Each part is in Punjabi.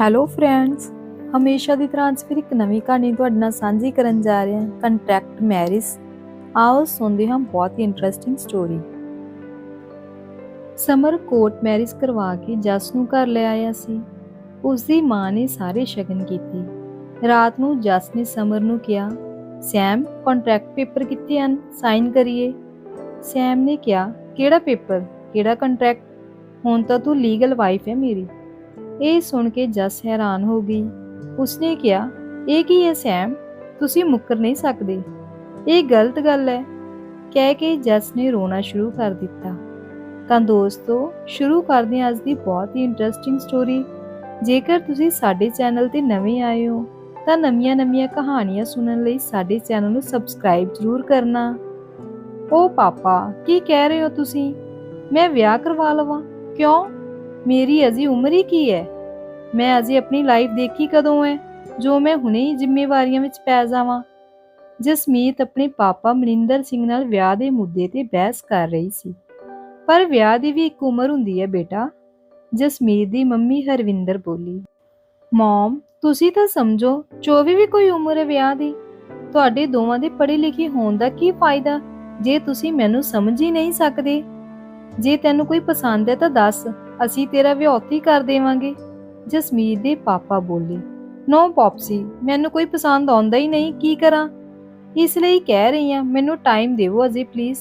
ਹੈਲੋ ਫਰੈਂਡਸ ਹਮੇਸ਼ਾ ਦੀ ਤਰ੍ਹਾਂ ਅੱਜ ਫਿਰ ਇੱਕ ਨਵੀਂ ਕਹਾਣੀ ਤੁਹਾਡੇ ਨਾਲ ਸਾਂਝੀ ਕਰਨ ਜਾ ਰਹੇ ਹਾਂ ਕੰਟਰੈਕਟ ਮੈਰਿਜ ਆਓ ਸੁਣਦੇ ਹਾਂ ਬਹੁਤ ਹੀ interesting story Samar court marriage ਕਰਵਾ ਕੇ ਜਸ ਨੂੰ ਘਰ ਲੈ ਆਇਆ ਸੀ। ਉਸ ਦੀ ਮਾਂ ਨੇ ਸਾਰੇ ਸ਼ਗਨ ਕੀਤੀ। ਰਾਤ ਨੂੰ ਜਸ ਨੇ ਸਮਰ ਨੂੰ ਕਿਹਾ ਸੈਮ ਕੰਟਰੈਕਟ ਪੇਪਰ ਕਿੱਥੇ ਹਨ? ਸਾਈਨ ਕਰੀਏ। ਸੈਮ ਨੇ ਕਿਹਾ, ਕਿਹੜਾ ਪੇਪਰ ਕਿਹੜਾ ਕੰਟਰੈਕਟ ਹੁਣ ਤਾਂ ਤੂੰ ਲੀਗਲ ਵਾਈਫ ਹੈ ਮੇਰੀ। ਇਹ ਸੁਣ ਕੇ ਜਸ ਹੈਰਾਨ ਹੋ ਗਈ। ਉਸਨੇ ਕਿਹਾ, ਇਹ ਕੀ ਹੈ ਸੈਮ? ਤੁਸੀਂ ਮੁੱਕਰ ਨਹੀਂ ਸਕਦੇ। ਇਹ ਗਲਤ ਗੱਲ ਹੈ। ਕਹਿ ਕੇ ਜਸ ਨੇ ਰੋਣਾ ਸ਼ੁਰੂ ਕਰ ਦਿੱਤਾ। ਤਾਂ ਦੋਸਤੋ, ਸ਼ੁਰੂ ਕਰਦੇ ਹਾਂ ਅੱਜ ਦੀ ਬਹੁਤ ਹੀ ਇੰਟਰਸਟਿੰਗ ਸਟੋਰੀ ਜੇਕਰ ਤੁਸੀਂ ਸਾਡੇ ਚੈਨਲ ਤੇ ਨਵੇਂ ਆਏ ਹੋ, ਤਾਂ ਨਵੀਆਂ-ਨਵੀਆਂ ਕਹਾਣੀਆਂ ਸੁਣਨ ਲਈ ਸਾਡੇ ਚੈਨਲ ਨੂੰ ਸਬਸਕ੍ਰਾਈਬ ਜ਼ਰੂਰ ਕਰਨਾ। ਓ ਪਾਪਾ, ਕੀ ਕਹਿ ਰਹੇ ਹੋ ਤੁਸੀਂ? ਮੈਂ ਵਿਆਹ ਕਰਵਾ ਲਵਾਂ? ਕਿਉਂ? ਮੇਰੀ ਅਜੀ ਉਮਰ ਹੀ ਕੀ ਹੈ? ਮੈਂ ਅਜੇ ਆਪਣੀ ਲਾਈਫ ਦੇਖੀ ਕਦੋਂ ਹੈ ਜੋ ਮੈਂ ਹੁਣੇ ਹੀ ਜ਼ਿੰਮੇਵਾਰੀਆਂ ਵਿੱਚ ਪੈ ਜਾਵਾਂ। ਜਸਮੀਤ ਆਪਣੇ ਪਾਪਾ ਮਨਿੰਦਰ ਸਿੰਘ ਨਾਲ ਵਿਆਹ ਦੇ ਮੁੱਦੇ ਤੇ ਬਹਿਸ ਕਰ ਰਹੀ ਸੀ। ਪਰ ਵਿਆਹ ਦੀ ਵੀ ਇੱਕ ਉਮਰ ਹੁੰਦੀ ਹੈ ਬੇਟਾ, ਜਸਮੀਤ ਦੀ ਮੰਮੀ ਹਰਵਿੰਦਰ ਬੋਲੀ। ਮਮ, ਤੁਸੀਂ ਤਾਂ ਸਮਝੋ 24 ਵੀ ਕੋਈ ਉਮਰ ਹੈ ਵਿਆਹ ਦੀ। ਤੁਹਾਡੇ ਦੋਵਾਂ ਦੇ ਪੜ੍ਹੇ ਲਿਖੇ ਹੋਣ ਦਾ ਕੀ ਫਾਇਦਾ? ਜੇ ਤੁਸੀਂ ਮੈਨੂੰ ਸਮਝ ਹੀ ਨਹੀਂ ਸਕਦੇ। ਜੇ ਤੈਨੂੰ ਕੋਈ ਪਸੰਦ ਹੈ ਤਾਂ ਦੱਸ, ਅਸੀਂ ਤੇਰਾ ਵਿਆਹ ਉੱਥੇ ਕਰ ਦੇਵਾਂਗੇ। ਜਸਮੀਤ ਦੇ ਪਾਪਾ ਬੋਲੇ, ਨੋ ਪੌਪਸੀ, ਮੈਨੂੰ ਕੋਈ ਪਸੰਦ ਆਉਂਦਾ ਹੀ ਨਹੀਂ, ਕੀ ਕਰਾਂ? ਇਸ ਲਈ ਕਹਿ ਰਹੀ ਹਾਂ, ਮੈਨੂੰ ਟਾਈਮ ਦਿਓ ਅਜੇ ਪਲੀਜ਼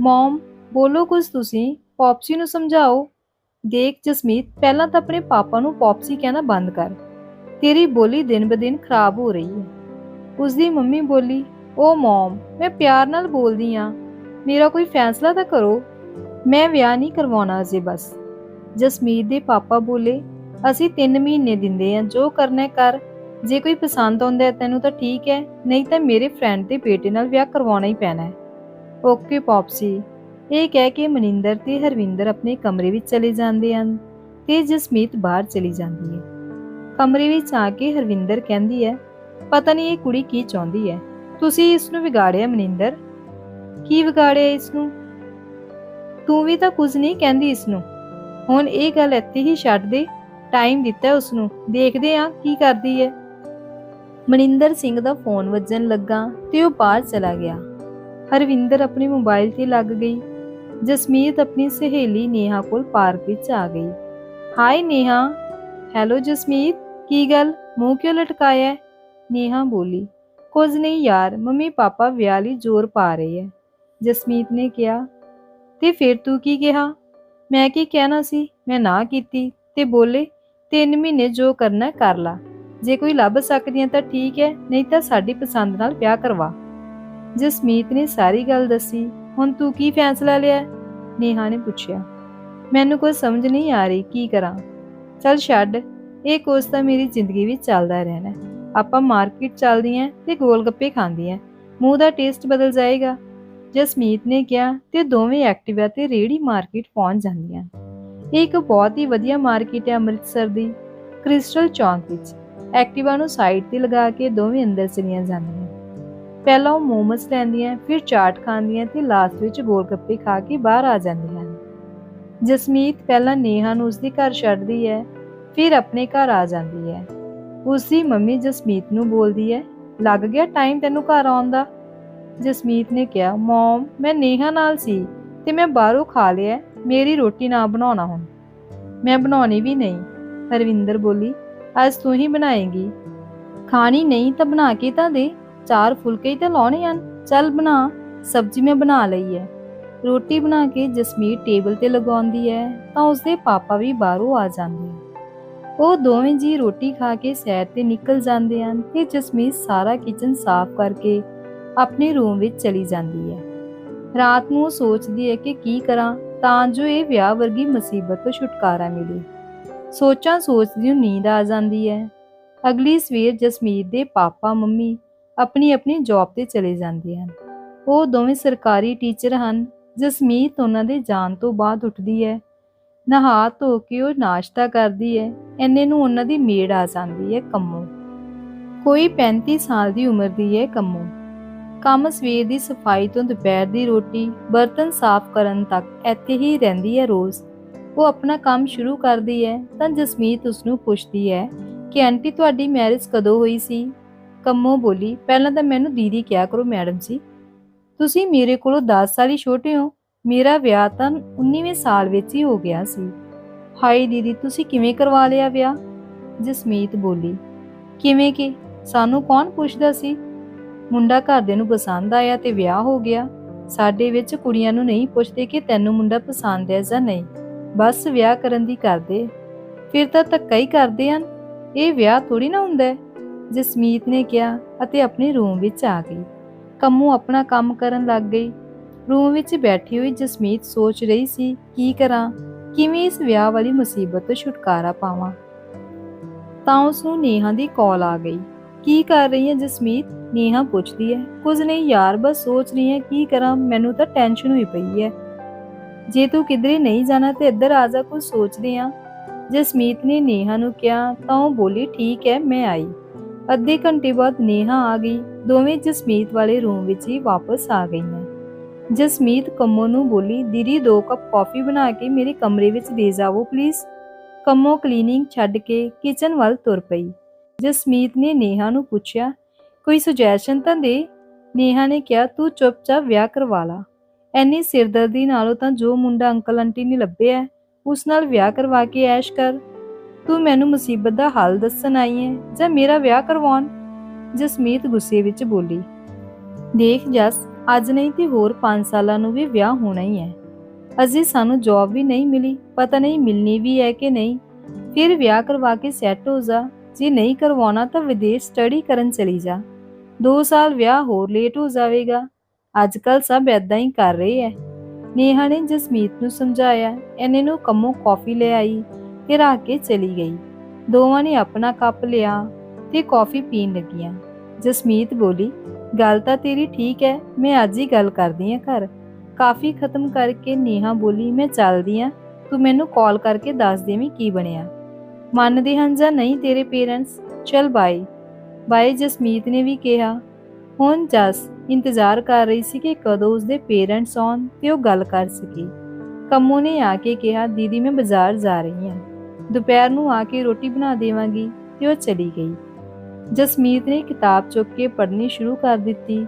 ਮਮ ਬੋਲੋ ਕੁਝ ਤੁਸੀਂ, ਪੌਪਸੀ ਨੂੰ ਸਮਝਾਓ? ਦੇਖ ਜਸਮੀਤ, ਪਹਿਲਾਂ ਤਾਂ ਆਪਣੇ ਪਾਪਾ ਨੂੰ ਪੌਪਸੀ ਕਹਿਣਾ ਬੰਦ ਕਰ। ਤੇਰੀ ਬੋਲੀ ਦਿਨ ਬਦਿਨ ਖਰਾਬ ਹੋ ਰਹੀ ਹੈ। ਉਸ ਦੀ ਮੰਮੀ ਬੋਲੀ, ਓ ਮਮ ਮੈਂ ਪਿਆਰ ਨਾਲ ਬੋਲਦੀ ਆ ਮੇਰਾ ਕੋਈ ਫੈਸਲਾ ਤਾਂ ਕਰੋ। ਮੈਂ ਵਿਆਹ ਨਹੀਂ ਕਰਵਾਉਣਾ ਅਜੇ ਬਸ। ਜਸਮੀਤ ਦੇ ਪਾਪਾ ਬੋਲੇ ਅਸੀਂ 3 ਮਹੀਨੇ ਦਿੰਦੇ ਆ ਜੋ ਕਰਨਾ ਕਰ। ਜੇ ਕੋਈ ਪਸੰਦ ਆਉਂਦਾ ਹੈ ਤੈਨੂੰ ਤਾਂ ਠੀਕ ਹੈ, ਨਹੀਂ ਤਾਂ ਮੇਰੇ ਫਰੈਂਡ ਦੇ ਬੇਟੇ ਨਾਲ ਵਿਆਹ ਕਰਵਾਉਣਾ ਹੀ ਪੈਣਾ ਹੈ। ਓਕੇ ਪੌਪਸੀ ਇਹ ਕਹਿ ਕੇ ਮਨਿੰਦਰ ਤੇ ਹਰਵਿੰਦਰ ਆਪਣੇ ਕਮਰੇ ਵਿੱਚ ਚਲੇ ਜਾਂਦੇ ਹਨ ਤੇ ਜਸਮੀਤ ਬਾਹਰ ਚਲੀ ਜਾਂਦੀ ਹੈ। ਕਮਰੇ ਵਿੱਚ ਆ ਕੇ ਹਰਵਿੰਦਰ ਕਹਿੰਦੀ ਹੈ, ਪਤਾ ਨਹੀਂ ਇਹ ਕੁੜੀ ਕੀ ਚਾਹੁੰਦੀ ਹੈ? ਤੁਸੀਂ ਇਸ ਨੂੰ ਵਿਗਾੜਿਆ ਮਨਿੰਦਰ? ਕੀ ਵਿਗਾੜਿਆ ਇਸ ਨੂੰ ਤੂੰ ਵੀ ਤਾਂ ਕੁਝ ਨਹੀਂ ਕਹਿੰਦੀ ਇਸ ਨੂੰ ਹੁਣ ਇਹ ਗੱਲ ਇੱਥੇ ਹੀ ਛੱਡ ਦੇ। ਟਾਈਮ ਦਿੱਤਾ ਉਸ ਨੂੰ ਦੇਖਦੇ ਆ ਕੀ ਕਰਦੀ ਹੈ। ਮਨਿੰਦਰ ਸਿੰਘ ਦਾ ਫੋਨ ਵੱਜਣ ਲੱਗਾ ਤੇ ਉਹ ਬਾਹਰ ਚਲਾ ਗਿਆ। ਹਰਵਿੰਦਰ ਆਪਣੇ ਮੋਬਾਈਲ ਤੇ ਲੱਗ ਗਈ। ਜਸਮੀਤ ਆਪਣੀ ਸਹੇਲੀ ਨੇਹਾ ਕੋਲ ਪਾਰਕ ਵਿੱਚ ਆ ਗਈ। ਹਾਈ ਨੇਹਾ। ਹੈਲੋ ਜਸਮੀਤ, ਕੀ ਗੱਲ? ਮੂੰਹ ਕਿਉਂ ਲਟਕਾਇਆ ਨੇਹਾ ਬੋਲੀ, ਕੁਝ ਨਹੀਂ ਯਾਰ, ਮੰਮੀ ਪਾਪਾ ਵਿਆਹ ਲਈ ਜ਼ੋਰ ਪਾ ਰਹੇ ਐ ਜਸਮੀਤ ਨੇ ਕਿਹਾ, ਤੇ ਫਿਰ ਤੂੰ ਕੀ ਕਿਹਾ? ਮੈਂ ਕੀ ਕਹਿਣਾ ਸੀ? ਮੈਂ ਨਾ ਕੀਤੀ। ਤੇ ਬੋਲੇ ਤਿੰਨ ਮਹੀਨੇ ਜੋ ਕਰਨਾ ਕਰ ਲਾ। ਜੇ ਕੋਈ ਲੱਭ ਸਕਦੀ ਹੈ ਤਾਂ ਠੀਕ ਹੈ, ਨਹੀਂ ਤਾਂ ਸਾਡੀ ਪਸੰਦ ਨਾਲ ਵਿਆਹ ਕਰਵਾ। ਜਸਮੀਤ ਨੇ ਸਾਰੀ ਗੱਲ ਦੱਸੀ। ਹੁਣ ਤੂੰ ਕੀ ਫੈਸਲਾ ਲਿਆ ਨੇਹਾ ਨੇ ਪੁੱਛਿਆ। ਮੈਨੂੰ ਕੋਈ ਸਮਝ ਨਹੀਂ ਆ ਰਹੀ, ਕੀ ਕਰਾਂ? ਚਲ ਛੱਡ। ਇਹ ਕੋਰਸ ਤਾਂ ਮੇਰੀ ਜ਼ਿੰਦਗੀ ਵਿੱਚ ਚੱਲਦਾ ਰਹਿਣਾ ਆਪਾਂ ਮਾਰਕੀਟ ਚੱਲਦੀਆਂ ਤੇ ਗੋਲ ਗੱਪੇ ਖਾਂਦੀਆਂ ਮੂੰਹ ਦਾ ਟੇਸਟ ਬਦਲ ਜਾਏਗਾ। ਜਸਮੀਤ ਨੇ ਕਿਹਾ ਤੇ ਦੋਵੇਂ ਐਕਟਿਵਾ ਤੇ ਰੇੜੀ ਮਾਰਕੀਟ ਪਹੁੰਚ ਜਾਂਦੀਆਂ। ਇਹ ਇੱਕ ਬਹੁਤ ਹੀ ਵਧੀਆ ਮਾਰਕੀਟ ਹੈ ਅੰਮ੍ਰਿਤਸਰ ਦੀ, ਕ੍ਰਿਸਟਲ ਚੌਂਕ ਵਿੱਚ। ਐਕਟਿਵਾ ਨੂੰ ਸਾਈਡ ਤੇ ਲਗਾ ਕੇ ਦੋਵੇਂ ਅੰਦਰ ਚਲੀਆਂ ਜਾਂਦੀਆਂ। ਪਹਿਲਾਂ ਉਹ ਮੋਮਸ ਲੈਂਦੀਆਂ, ਫਿਰ ਚਾਟ ਖਾਂਦੀਆਂ ਤੇ ਲਾਸਟ ਵਿੱਚ ਗੋਲ ਗੱਪੇ ਖਾ ਕੇ ਬਾਹਰ ਆ ਜਾਂਦੀਆਂ ਜਸਮੀਤ ਪਹਿਲਾਂ ਨੇਹਾ ਨੂੰ ਉਸਦੇ ਘਰ ਛੱਡਦੀ ਹੈ, ਫਿਰ ਆਪਣੇ ਘਰ ਆ ਜਾਂਦੀ ਹੈ। ਉਸਦੀ ਮੰਮੀ ਜਸਮੀਤ ਨੂੰ ਬੋਲਦੀ ਹੈ, ਲੱਗ ਗਿਆ ਟਾਈਮ ਤੈਨੂੰ ਘਰ ਆਉਣ ਦਾ? ਜਸਮੀਤ ਨੇ ਕਿਹਾ, ਮਮ, ਮੈਂ ਨੇਹਾ ਨਾਲ ਸੀ ਤੇ ਮੈਂ ਬਾਹਰੋਂ ਖਾ ਲਿਆ ਮੇਰੀ ਰੋਟੀ ਨਾ ਬਣਾਉਣਾ ਹੁਣ। ਮੈਂ ਬਣਾਉਣੀ ਵੀ ਨਹੀਂ। ਹਰਵਿੰਦਰ ਬੋਲੀ, ਅੱਜ ਤੂੰ ਹੀ ਬਣਾਏਗੀ। ਖਾਣੀ ਨਹੀਂ ਤਾਂ ਬਣਾ ਕੇ ਤਾਂ ਦੇ। ਚਾਰ ਫੁਲਕੇ ਹੀ ਤਾਂ ਲਾਉਣੇ ਹਨ। ਚੱਲ ਬਣਾ। ਸਬਜ਼ੀ ਮੈਂ ਬਣਾ ਲਈ ਹੈ। ਰੋਟੀ ਬਣਾ ਕੇ ਜਸਮੀਰ ਟੇਬਲ ਤੇ ਲਗਾਉਂਦੀ ਹੈ ਤਾਂ ਉਸਦੇ ਪਾਪਾ ਵੀ ਬਾਹਰੋਂ ਆ ਜਾਂਦੇ ਹਨ। ਉਹ ਦੋਵੇਂ ਜੀ ਰੋਟੀ ਖਾ ਕੇ ਸੈਰ ਤੇ ਨਿਕਲ ਜਾਂਦੇ ਹਨ ਤੇ ਜਸਮੀਤ ਸਾਰਾ ਕਿਚਨ ਸਾਫ਼ ਕਰਕੇ ਆਪਣੇ ਰੂਮ ਵਿੱਚ ਚਲੀ ਜਾਂਦੀ ਹੈ। ਰਾਤ ਨੂੰ ਉਹ ਸੋਚਦੀ ਹੈ ਕਿ ਕੀ ਕਰਾਂ। ਤਾਂ ਜੋ ਇਹ ਵਿਆਹ ਵਰਗੀ ਮੁਸੀਬਤ ਤੋਂ ਛੁਟਕਾਰਾ ਮਿਲੇ। ਸੋਚਾਂ ਸੋਚਦੀ ਨੂੰ ਨੀਂਦ ਆ ਜਾਂਦੀ ਹੈ। ਅਗਲੀ ਸਵੇਰ ਜਸਮੀਤ ਦੇ ਪਾਪਾ, ਮੰਮੀ ਆਪਣੀ ਆਪਣੀ ਜੌਬ ਤੇ ਚਲੇ ਜਾਂਦੇ ਹਨ। ਉਹ ਦੋਵੇਂ ਸਰਕਾਰੀ ਟੀਚਰ ਹਨ। ਜਸਮੀਤ ਉਹਨਾਂ ਦੇ ਜਾਣ ਤੋਂ ਬਾਅਦ ਉੱਠਦੀ ਹੈ। ਨਹਾ ਧੋ ਕੇ ਉਹ ਨਾਸ਼ਤਾ ਕਰਦੀ ਹੈ। ਐਨੇ ਨੂੰ ਉਹਨਾਂ ਦੀ ਮੇੜ ਆ ਜਾਂਦੀ ਹੈ ਕੰਮੋ। ਕੋਈ 35 ਸਾਲ ਦੀ ਉਮਰ ਦੀ ਹੈ ਕੰਮੋ। ਕੰਮ ਸਵੇਰ ਦੀ ਸਫ਼ਾਈ ਤੋਂ ਦੁਪਹਿਰ ਦੀ ਰੋਟੀ, ਬਰਤਨ ਸਾਫ਼ ਕਰਨ ਤੱਕ ਇੱਥੇ ਹੀ ਰਹਿੰਦੀ ਹੈ ਰੋਜ਼। ਉਹ ਆਪਣਾ ਕੰਮ ਸ਼ੁਰੂ ਕਰਦੀ ਹੈ, ਤਾਂ ਜਸਮੀਤ ਉਸ ਨੂੰ ਪੁੱਛਦੀ ਹੈ ਕਿ, ਆਂਟੀ, ਤੁਹਾਡੀ ਮੈਰਿਜ ਕਦੋਂ ਹੋਈ ਸੀ? ਕੰਮੋ ਬੋਲੀ, ਪਹਿਲਾਂ ਤਾਂ ਮੈਨੂੰ ਦੀਦੀ ਕਿਹਾ ਕਰੋ, ਮੈਡਮ ਜੀ। ਤੁਸੀਂ ਮੇਰੇ ਕੋਲੋਂ 10 ਸਾਲ ਹੀ ਛੋਟੇ ਹੋ। ਮੇਰਾ ਵਿਆਹ ਤਾਂ 19ਵੇਂ ਸਾਲ ਵਿੱਚ ਹੀ ਹੋ ਗਿਆ ਸੀ। ਹਾਏ ਦੀਦੀ, ਤੁਸੀਂ ਕਿਵੇਂ ਕਰਵਾ ਲਿਆ ਵਿਆਹ? ਜਸਮੀਤ ਬੋਲੀ, ਕਿਵੇਂ ਕਿ? ਸਾਨੂੰ ਕੌਣ ਪੁੱਛਦਾ ਸੀ? ਮੁੰਡਾ ਘਰਦੇ ਨੂੰ ਪਸੰਦ ਆਇਆ ਤੇ ਵਿਆਹ ਹੋ ਗਿਆ। ਸਾਡੇ ਵਿੱਚ ਕੁੜੀਆਂ ਨੂੰ ਨਹੀਂ ਪੁੱਛਦੇ ਕਿ ਤੈਨੂੰ ਮੁੰਡਾ ਪਸੰਦ ਹੈ ਜਾਂ ਨਹੀਂ। ਬਸ ਵਿਆਹ ਕਰਨ ਦੀ ਕਰਦੇ। ਫਿਰ ਤਾਂ ਧੱਕਾ ਹੀ ਕਰਦੇ ਹਨ। ਇਹ ਵਿਆਹ ਥੋੜੀ ਨਾ ਹੁੰਦਾ ਜਸਮੀਤ ਨੇ ਕਿਹਾ ਅਤੇ ਆਪਣੇ ਰੂਮ ਵਿੱਚ ਆ ਗਈ। ਕੰਮੂ ਆਪਣਾ ਕੰਮ ਕਰਨ ਲੱਗ ਗਈ। ਰੂਮ ਵਿੱਚ ਬੈਠੀ ਹੋਈ ਜਸਮੀਤ ਸੋਚ ਰਹੀ ਸੀ, ਕੀ ਕਰਾਂ? ਕਿਵੇਂ ਇਸ ਵਿਆਹ ਵਾਲੀ ਮੁਸੀਬਤ ਤੋਂ ਛੁਟਕਾਰਾ ਪਾਵਾਂ? ਤਾਂ ਉਸ ਨੂੰ ਨੇਹਾ ਦੀ ਕਾਲ ਆ ਗਈ। ਕੀ ਕਰ ਰਹੀ ਹੈ ਜਸਮੀਤ? ਨੇਹਾ ਪੁੱਛਦੀ ਹੈ। ਕੁਝ ਨਹੀਂ ਯਾਰ, ਬਸ ਸੋਚ ਰਹੀ ਹਾਂ ਕੀ ਕਰਾਂ। ਮੈਨੂੰ ਤਾਂ ਟੈਨਸ਼ਨ ਹੋਈ ਪਈ ਹੈ। ਜੇ ਤੂੰ ਕਿਧਰੇ ਨਹੀਂ ਜਾਣਾ ਤੇ ਇੱਧਰ ਆ ਜਾ, ਕੁਝ ਸੋਚਦੇ ਆ ਜਸਮੀਤ ਨੇ ਨੇਹਾ ਨੂੰ ਕਿਹਾ, ਤਾਂ ਉਹ ਬੋਲੀ, ਠੀਕ ਹੈ, ਮੈਂ ਆਈ। ਅੱਧੇ ਘੰਟੇ ਬਾਅਦ ਨੇਹਾ ਆ ਗਈ। ਦੋਵੇਂ ਜਸਮੀਤ ਵਾਲੇ ਰੂਮ ਵਿੱਚ ਹੀ ਵਾਪਸ ਆ ਗਈਆਂ। ਜਸਮੀਤ ਕੰਮੋ ਨੂੰ ਬੋਲੀ, ਦੀਦੀ, ਦੋ ਕੱਪ ਕਾਫੀ ਬਣਾ ਕੇ ਮੇਰੇ ਕਮਰੇ ਵਿੱਚ ਦੇ ਜਾਵੋ, ਪਲੀਜ਼। ਕੰਮੋ ਕਲੀਨਿੰਗ ਛੱਡ ਕੇ ਕਿਚਨ ਵੱਲ ਤੁਰ ਪਈ। ਜਸਮੀਤ ਨੇ ਨੇਹਾ ਨੂੰ ਪੁੱਛਿਆ, ਕੋਈ ਸੁਜੈਸ਼ਨ ਤਾਂ ਦੇ? ਨੇਹਾ ਨੇ ਕਿਹਾ, ਤੂੰ ਚੁੱਪਚਾਪ ਵਿਆਹ ਕਰਵਾ ਲਾ। ਐਨੀ ਸਿਰਦਰਦੀ ਨਾਲੋਂ ਤਾਂ ਜੋ ਮੁੰਡਾ ਅੰਕਲ ਆਂਟੀ ਨੇ ਲੱਭਿਆ ਉਸ ਨਾਲ ਵਿਆਹ ਕਰਵਾ ਕੇ ਐਸ਼ ਕਰ। ਤੂੰ ਮੈਨੂੰ ਮੁਸੀਬਤ ਦਾ ਹੱਲ ਦੱਸਣ ਆਈ ਹੈ, ਜਾਂ ਮੇਰਾ ਵਿਆਹ ਕਰਵਾਉਣ? ਜਸਮੀਤ ਗੁੱਸੇ ਵਿੱਚ ਬੋਲੀ, ਦੇਖ ਜਸ, ਅੱਜ ਨਹੀਂ ਤੇ ਹੋਰ 5 ਸਾਲਾਂ ਨੂੰ ਵੀ ਵਿਆਹ ਹੋਣਾ ਹੀ ਹੈ। ਅਜੇ ਸਾਨੂੰ ਜੌਬ ਵੀ ਨਹੀਂ ਮਿਲੀ, ਪਤਾ ਨਹੀਂ ਮਿਲਣੀ ਵੀ ਹੈ ਕਿ ਨਹੀਂ। ਫਿਰ ਵਿਆਹ ਕਰਵਾ ਕੇ ਸੈੱਟ ਹੋ ਜਾ। ਜੇ ਨਹੀਂ ਕਰਵਾਉਣਾ ਤਾਂ ਵਿਦੇਸ਼ ਸਟੱਡੀ ਕਰਨ ਚਲੀ ਜਾ। 2 ਸਾਲ ਵਿਆਹ ਹੋਰ ਲੇਟ ਹੋ ਜਾਵੇਗਾ। ਅੱਜ ਕੱਲ ਸਭ ਐਦਾਂ ਹੀ ਕਰ ਰਹੇ ਐ। ਨੇਹਾ ਨੇ ਜਸਮੀਤ ਨੂੰ ਸਮਝਾਇਆ। ਐਨੇ ਨੂੰ ਕੰਮੋਂ ਕਾਫੀ ਲੈ ਆਈ ਤੇ ਰੱਖ ਕੇ ਚਲੀ ਗਈ। ਦੋਵਾਂ ਨੇ ਆਪਣਾ ਕੱਪ ਲਿਆ ਤੇ ਕਾਫੀ ਪੀਣ ਲੱਗੀਆਂ। ਜਸਮੀਤ ਬੋਲੀ, ਗੱਲ ਤਾਂ ਤੇਰੀ ਠੀਕ ਹੈ ਮੈਂ ਅੱਜ ਹੀ ਗੱਲ ਕਰਦੀ ਆ ਘਰ। ਕਾਫੀ ਖਤਮ ਕਰਕੇ ਨੇਹਾ ਬੋਲੀ, ਮੈਂ ਚੱਲਦੀ ਆ। ਤੂੰ ਮੈਨੂੰ ਕਾਲ ਕਰਕੇ ਦੱਸ ਦੇਵੀਂ ਕੀ ਬਣਿਆ? ਮੰਨਦੇ ਹਨ ਜਾਂ ਨਹੀਂ, ਤੇਰੇ ਪੇਰੈਂਟਸ, ਚਲ ਬਾਈ। ਬਾਈ ਜਸਮੀਤ ਨੇ ਵੀ ਕਿਹਾ, ਹੁਣ ਜਸ, ਇੰਤਜ਼ਾਰ ਕਰ ਰਹੀ ਸੀ ਕਿ ਕਦੋਂ ਉਸਦੇ ਪੇਰੈਂਟਸ ਆਉਣ ਤੇ ਉਹ ਗੱਲ ਕਰ ਸਕੇ। ਕੰਮੂ ਨੇ ਆ ਕੇ ਕਿਹਾ, ਦੀਦੀ, ਮੈਂ ਬਾਜ਼ਾਰ ਜਾ ਰਹੀ ਹਾਂ। ਦੁਪਹਿਰ ਨੂੰ ਆ ਕੇ ਰੋਟੀ ਬਣਾ ਦੇਵਾਂਗੀ। ਤੇ ਉਹ ਚਲੀ ਗਈ। ਜਸਮੀਤ ਨੇ ਕਿਤਾਬ ਚੁੱਕ ਕੇ ਪੜ੍ਹਨੀ ਸ਼ੁਰੂ ਕਰ ਦਿੱਤੀ।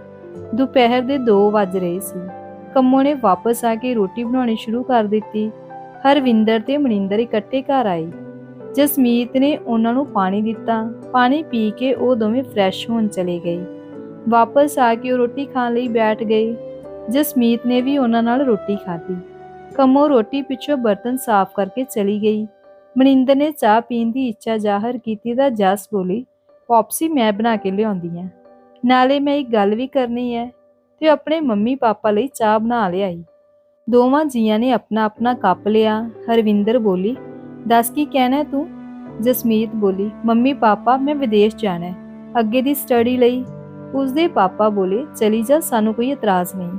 ਦੁਪਹਿਰ ਦੇ 2 ਵੱਜ ਰਹੇ ਸੀ। ਕੰਮੋ ਨੇ ਵਾਪਸ ਆ ਕੇ ਰੋਟੀ ਬਣਾਉਣੀ ਸ਼ੁਰੂ ਕਰ ਦਿੱਤੀ। ਹਰਵਿੰਦਰ ਤੇ ਮਨਿੰਦਰ ਇਕੱਠੇ ਘਰ ਆਏ। ਜਸਮੀਤ ਨੇ ਉਹਨਾਂ ਨੂੰ ਪਾਣੀ ਦਿੱਤਾ। ਪਾਣੀ ਪੀ ਕੇ ਉਹ ਦੋਵੇਂ ਫਰੈਸ਼ ਹੋਣ ਚਲੇ ਗਏ। ਵਾਪਸ ਆ ਕੇ ਉਹ ਰੋਟੀ ਖਾਣ ਲਈ ਬੈਠ ਗਏ। ਜਸਮੀਤ ਨੇ ਵੀ ਉਹਨਾਂ ਨਾਲ ਰੋਟੀ ਖਾਧੀ। ਕੰਮੋ ਰੋਟੀ ਪਿੱਛੋਂ ਬਰਤਨ ਸਾਫ਼ ਕਰਕੇ ਚਲੀ ਗਈ। ਮਨਿੰਦਰ ਨੇ ਚਾਹ ਪੀਣ ਦੀ ਇੱਛਾ ਜ਼ਾਹਰ ਕੀਤੀ ਤਾਂ ਜਸ ਬੋਲੀ ਪੌਪਸੀ ਮੈਂ ਬਣਾ ਕੇ ਲਿਆਉਂਦੀ ਆ। ਨਾਲੇ ਮੈਂ ਇੱਕ ਗੱਲ ਵੀ ਕਰਨੀ ਹੈ, ਤੇ ਆਪਣੇ ਮੰਮੀ ਪਾਪਾ ਲਈ ਚਾਹ ਬਣਾ ਲਿਆਈ। ਦੋਵਾਂ ਜੀਆਂ ਨੇ ਆਪਣਾ ਆਪਣਾ ਕੱਪ ਲਿਆ। ਹਰਵਿੰਦਰ ਬੋਲੀ ਦੱਸ ਕੀ ਕਹਿਣਾ ਤੂੰ? ਜਸਮੀਤ ਬੋਲੀ, ਮੰਮੀ, ਪਾਪਾ, ਮੈਂ ਵਿਦੇਸ਼ ਜਾਣਾ ਹੈ। ਅੱਗੇ ਦੀ ਸਟੱਡੀ ਲਈ। ਉਸਦੇ ਪਾਪਾ ਬੋਲੇ, ਚਲੀ ਜਾ, ਸਾਨੂੰ ਕੋਈ ਇਤਰਾਜ਼ ਨਹੀਂ।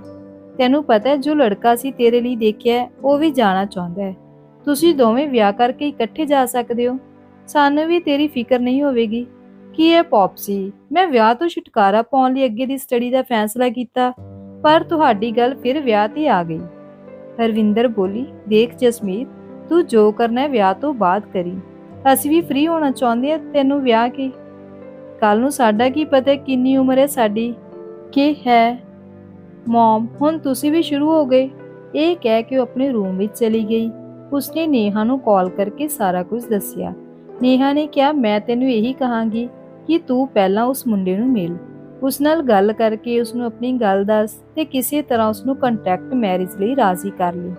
ਤੈਨੂੰ ਪਤਾ ਹੈ, ਜੋ ਲੜਕਾ ਸੀ ਤੇਰੇ ਲਈ ਦੇਖਿਆ ਉਹ ਵੀ ਜਾਣਾ ਚਾਹੁੰਦਾ ਹੈ। ਤੁਸੀਂ ਦੋਵੇਂ ਵਿਆਹ ਕਰਕੇ ਇਕੱਠੇ ਜਾ ਸਕਦੇ ਹੋ। ਸਾਨੂੰ ਵੀ ਤੇਰੀ ਫਿਕਰ ਨਹੀਂ ਹੋਵੇਗੀ। ਕੀ ਇਹ ਪੌਪਸੀ ਮੈਂ ਵਿਆਹ ਤੋਂ ਛੁਟਕਾਰਾ ਪਾਉਣ ਲਈ ਅੱਗੇ ਦੀ ਸਟੱਡੀ ਦਾ ਫੈਸਲਾ ਕੀਤਾ, ਪਰ ਤੁਹਾਡੀ ਗੱਲ ਫਿਰ ਵਿਆਹ ਤੇ ਆ ਗਈ। ਹਰਵਿੰਦਰ ਬੋਲੀ, ਦੇਖ ਜਸਮੀਤ ਤੂੰ ਜੋ ਕਰਨਾ ਵਿਆਹ ਤੋਂ ਬਾਅਦ ਕਰੀ। ਅਸੀਂ ਵੀ ਫ੍ਰੀ ਹੋਣਾ ਚਾਹੁੰਦੇ ਹਾਂ, ਤੈਨੂੰ ਵਿਆਹ ਕੇ। ਕੱਲ ਨੂੰ ਸਾਡਾ ਕੀ ਪਤਾ ਕਿੰਨੀ ਉਮਰ ਹੈ ਸਾਡੀ? ਕੀ ਹੈ? ਮਮ, ਹੁਣ ਤੁਸੀਂ ਵੀ ਸ਼ੁਰੂ ਹੋ ਗਏ। ਇਹ ਕਹਿ ਕੇ ਉਹ ਆਪਣੇ ਰੂਮ ਵਿੱਚ ਚਲੀ ਗਈ। ਉਸਨੇ ਨੇਹਾ ਨੂੰ ਕਾਲ ਕਰਕੇ ਸਾਰਾ ਕੁਝ ਦੱਸਿਆ। ਨੇਹਾ ਨੇ ਕਿਹਾ, ਮੈਂ ਤੈਨੂੰ ਇਹੀ ਕਹਾਂਗੀ ਕਿ ਤੂੰ ਪਹਿਲਾਂ ਉਸ ਮੁੰਡੇ ਨੂੰ ਮਿਲ। ਉਸ ਨਾਲ ਗੱਲ ਕਰਕੇ ਉਸ ਨੂੰ ਆਪਣੀ ਗੱਲ ਦੱਸ ਤੇ ਕਿਸੇ ਤਰ੍ਹਾਂ ਉਸ ਨੂੰ ਕੰਟੈਕਟ ਮੈਰਿਜ ਲਈ ਰਾਜ਼ੀ ਕਰ ਲਈ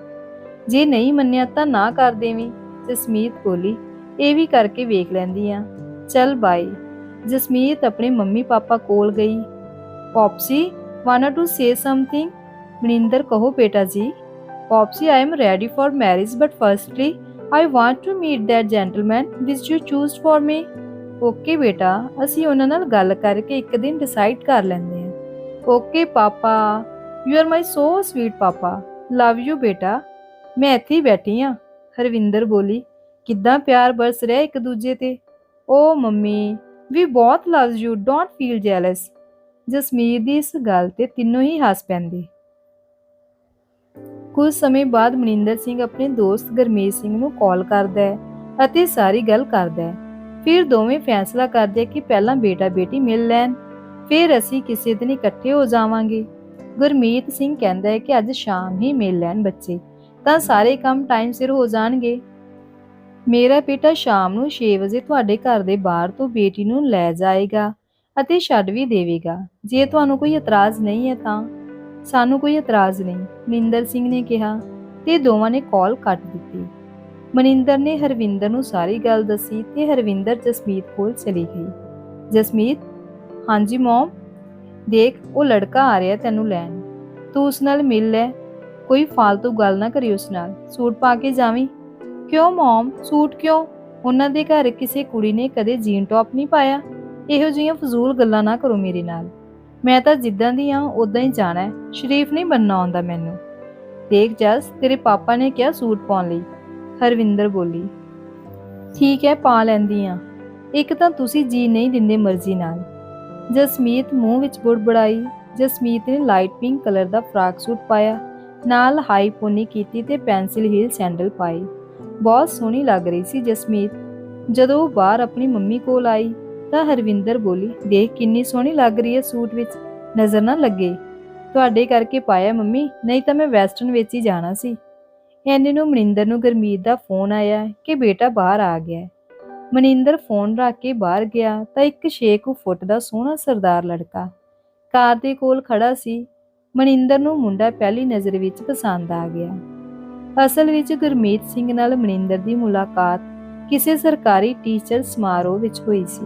ਜੇ ਨਹੀਂ ਮੰਨਿਆ ਤਾਂ ਨਾ ਕਰ ਦੇਵੀਂ ਜਸਮੀਤ ਬੋਲੀ, ਇਹ ਵੀ ਕਰਕੇ ਵੇਖ ਲੈਂਦੀ ਆ ਚੱਲ ਬਾਈ ਜਸਮੀਤ ਆਪਣੇ ਮੰਮੀ ਪਾਪਾ ਕੋਲ ਗਈ। Popsy want to say something Maninder ਕਹੋ, ਬੇਟਾ ਜੀ। Popsy I am ready for marriage but firstly I want to meet that gentleman which you choose for me okay ਬੇਟਾ, ਅਸੀਂ ਉਹਨਾਂ ਨਾਲ ਗੱਲ ਕਰਕੇ ਇੱਕ ਦਿਨ ਡਿਸਾਈਡ ਕਰ ਲੈਂਦੇ ਹਾਂ। Okay papa you are my so sweet papa. Love you ਬੇਟਾ। ਮੈਂ ਇੱਥੇ ਹੀ ਬੈਠੀ ਆ। ਹਰਵਿੰਦਰ ਬੋਲੀ, ਕਿੱਦਾਂ ਪਿਆਰ ਬਰਸ ਰਿਹਾ ਇੱਕ ਦੂਜੇ ਤੇ? ਓ ਮੰਮੀ, ਵੀ ਬਹੁਤ loves you don't feel jealous Jasmir ਦੀ ਇਸ ਗੱਲ ਤੇ ਤਿੰਨੋਂ ਹੀ ਹੱਸ ਪੈਂਦੇ। ਕੁਝ ਸਮੇਂ ਬਾਅਦ ਮਨਿੰਦਰ ਸਿੰਘ ਆਪਣੇ ਦੋਸਤ ਗਰਮੇਸ਼ ਸਿੰਘ ਨੂੰ ਕਾਲ ਕਰਦਾ ਹੈ ਅਤੇ ਸਾਰੀ ਗੱਲ ਕਰਦਾ ਹੈ। ਫਿਰ ਦੋਵੇਂ ਫੈਸਲਾ ਕਰਦੇ ਕਿ ਪਹਿਲਾਂ ਬੇਟਾ ਬੇਟੀ ਮਿਲ ਲੈਣ, ਫਿਰ ਅਸੀਂ ਕਿਸੇ ਦਿਨ ਇਕੱਠੇ ਹੋ ਜਾਵਾਂਗੇ। ਗੁਰਮੀਤ ਸਿੰਘ ਕਹਿੰਦਾ ਹੈ ਕਿ ਅੱਜ ਸ਼ਾਮ ਹੀ ਮਿਲ ਲੈਣ ਬੱਚੇ। ਤਾਂ ਸਾਰੇ ਕੰਮ ਟਾਈਮ ਸਿਰ ਹੋ ਜਾਣਗੇ। ਮੇਰਾ ਬੇਟਾ ਸ਼ਾਮ ਨੂੰ 6 ਵਜੇ ਤੁਹਾਡੇ ਘਰ ਦੇ ਬਾਹਰ ਤੋਂ ਬੇਟੀ ਨੂੰ ਲੈ ਜਾਏਗਾ ਅਤੇ ਛੱਡ ਵੀ ਦੇਵੇਗਾ। ਜੇ ਤੁਹਾਨੂੰ ਕੋਈ ਇਤਰਾਜ਼ ਨਹੀਂ ਹੈ ਤਾਂ? ਸਾਨੂੰ ਕੋਈ ਇਤਰਾਜ਼ ਨਹੀਂ, ਮਨਿੰਦਰ ਸਿੰਘ ਨੇ ਕਿਹਾ ਤੇ ਦੋਵਾਂ ਨੇ ਕਾਲ ਕੱਟ ਦਿੱਤੀ। ਮਨਿੰਦਰ ਨੇ ਹਰਵਿੰਦਰ ਨੂੰ ਸਾਰੀ ਗੱਲ ਦੱਸੀ ਤੇ ਹਰਵਿੰਦਰ ਜਸਮੀਤ ਕੋਲ ਚਲੀ ਗਈ। ਜਸਮੀਤ, ਹਾਂਜੀ ਮਮ ਦੇਖ, ਉਹ ਲੜਕਾ ਆ ਰਿਹਾ ਤੈਨੂੰ ਲੈਣ। ਤੂੰ ਉਸ ਨਾਲ ਮਿਲ ਲੈ ਕੋਈ ਫालतू ਗੱਲ ਨਾ ਕਰੀ ਉਸ ਨਾਲ। ਸੂਟ ਪਾ ਕੇ ਜਾਵੀਂ? ਕਿਉਂ ਮਮ? ਸੂਟ ਕਿਉਂ? ਉਹਨਾਂ ਦੇ ਘਰ ਕਿਸੇ ਕੁੜੀ ਨੇ ਕਦੇ ਜੀਨ ਟੌਪ ਨਹੀਂ ਪਾਇਆ? ਇਹੋ ਜਿਹੀਆਂ ਫਜ਼ੂਲ ਗੱਲਾਂ ਨਾ ਕਰੋ ਮੇਰੇ ਨਾਲ। ਮੈਂ ਤਾਂ ਜਿੱਦਾਂ ਦੀ ਆ ਉਦਾਂ ਹੀ ਜਾਣਾ ਹੈ। ਸ਼ਰੀਫ ਨਹੀਂ ਬੰਨਣਾ ਆਉਂਦਾ ਮੈਨੂੰ। ਦੇਖ ਜਸ, ਤੇਰੇ ਪਾਪਾ ਨੇ ਕਿਹਾ ਸੂਟ ਪਾਉਣ ਲਈ। ਹਰਵਿੰਦਰ ਬੋਲੀ, ਠੀਕ ਹੈ, ਪਾ ਲੈਂਦੀ ਆ। ਇੱਕ ਤਾਂ ਤੁਸੀਂ ਜੀ ਨਹੀਂ ਦਿੰਦੇ ਮਰਜ਼ੀ ਨਾਲ। ਜਸਮੀਤ ਮੂੰਹ ਵਿੱਚ ਬੁੜਬੜਾਈ। ਜਸਮੀਤ ਨੇ ਲਾਈਟ ਪਿੰਕ ਕਲਰ ਦਾ ਫਰਾਕ ਸੂਟ ਪਾਇਆ। ਨਾਲ ਹਾਈ ਪੋਨੀ ਕੀਤੀ ਤੇ ਪੈਨਸਿਲ ਹੀਲ ਸੈਂਡਲ ਪਾਈ। ਬਹੁਤ ਸੋਹਣੀ ਲੱਗ ਰਹੀ ਸੀ ਜਸਮੀਤ। ਜਦੋਂ ਉਹ ਬਾਹਰ ਆਪਣੀ ਮੰਮੀ ਕੋਲ ਆਈ ਤਾਂ ਹਰਵਿੰਦਰ ਬੋਲੀ, ਦੇਖ ਕਿੰਨੀ ਸੋਹਣੀ ਲੱਗ ਰਹੀ ਹੈ ਸੂਟ ਵਿੱਚ। ਨਜ਼ਰ ਨਾ ਲੱਗੇ। ਤੁਹਾਡੇ ਕਰਕੇ ਪਾਇਆ ਮੰਮੀ, ਨਹੀਂ ਤਾਂ ਮੈਂ ਵੈਸਟਰਨ ਵਿੱਚ ਹੀ ਜਾਣਾ ਸੀ। ਐਨੇ ਨੂੰ ਮਨਿੰਦਰ ਨੂੰ ਗਰਮੀਤ ਦਾ ਫੋਨ ਆਇਆ ਕਿ ਬੇਟਾ ਬਾਹਰ ਆ ਗਿਆ ਮਨਿੰਦਰ ਫੋਨ ਰੱਖ ਕੇ ਬਾਹਰ ਗਿਆ ਤਾਂ ਇੱਕ 6 ਕੁ ਫੁੱਟ ਦਾ ਸੋਹਣਾ ਸਰਦਾਰ ਲੜਕਾ ਕਾਰ ਦੇ ਕੋਲ ਖੜਾ ਸੀ। ਮਨਿੰਦਰ ਨੂੰ ਮੁੰਡਾ ਪਹਿਲੀ ਨਜ਼ਰ ਵਿੱਚ ਪਸੰਦ ਆ ਗਿਆ। ਅਸਲ ਵਿੱਚ ਗੁਰਮੀਤ ਸਿੰਘ ਨਾਲ ਮਨਿੰਦਰ ਦੀ ਮੁਲਾਕਾਤ ਕਿਸੇ ਸਰਕਾਰੀ ਟੀਚਰ ਸਮਾਰੋਹ ਵਿੱਚ ਹੋਈ ਸੀ।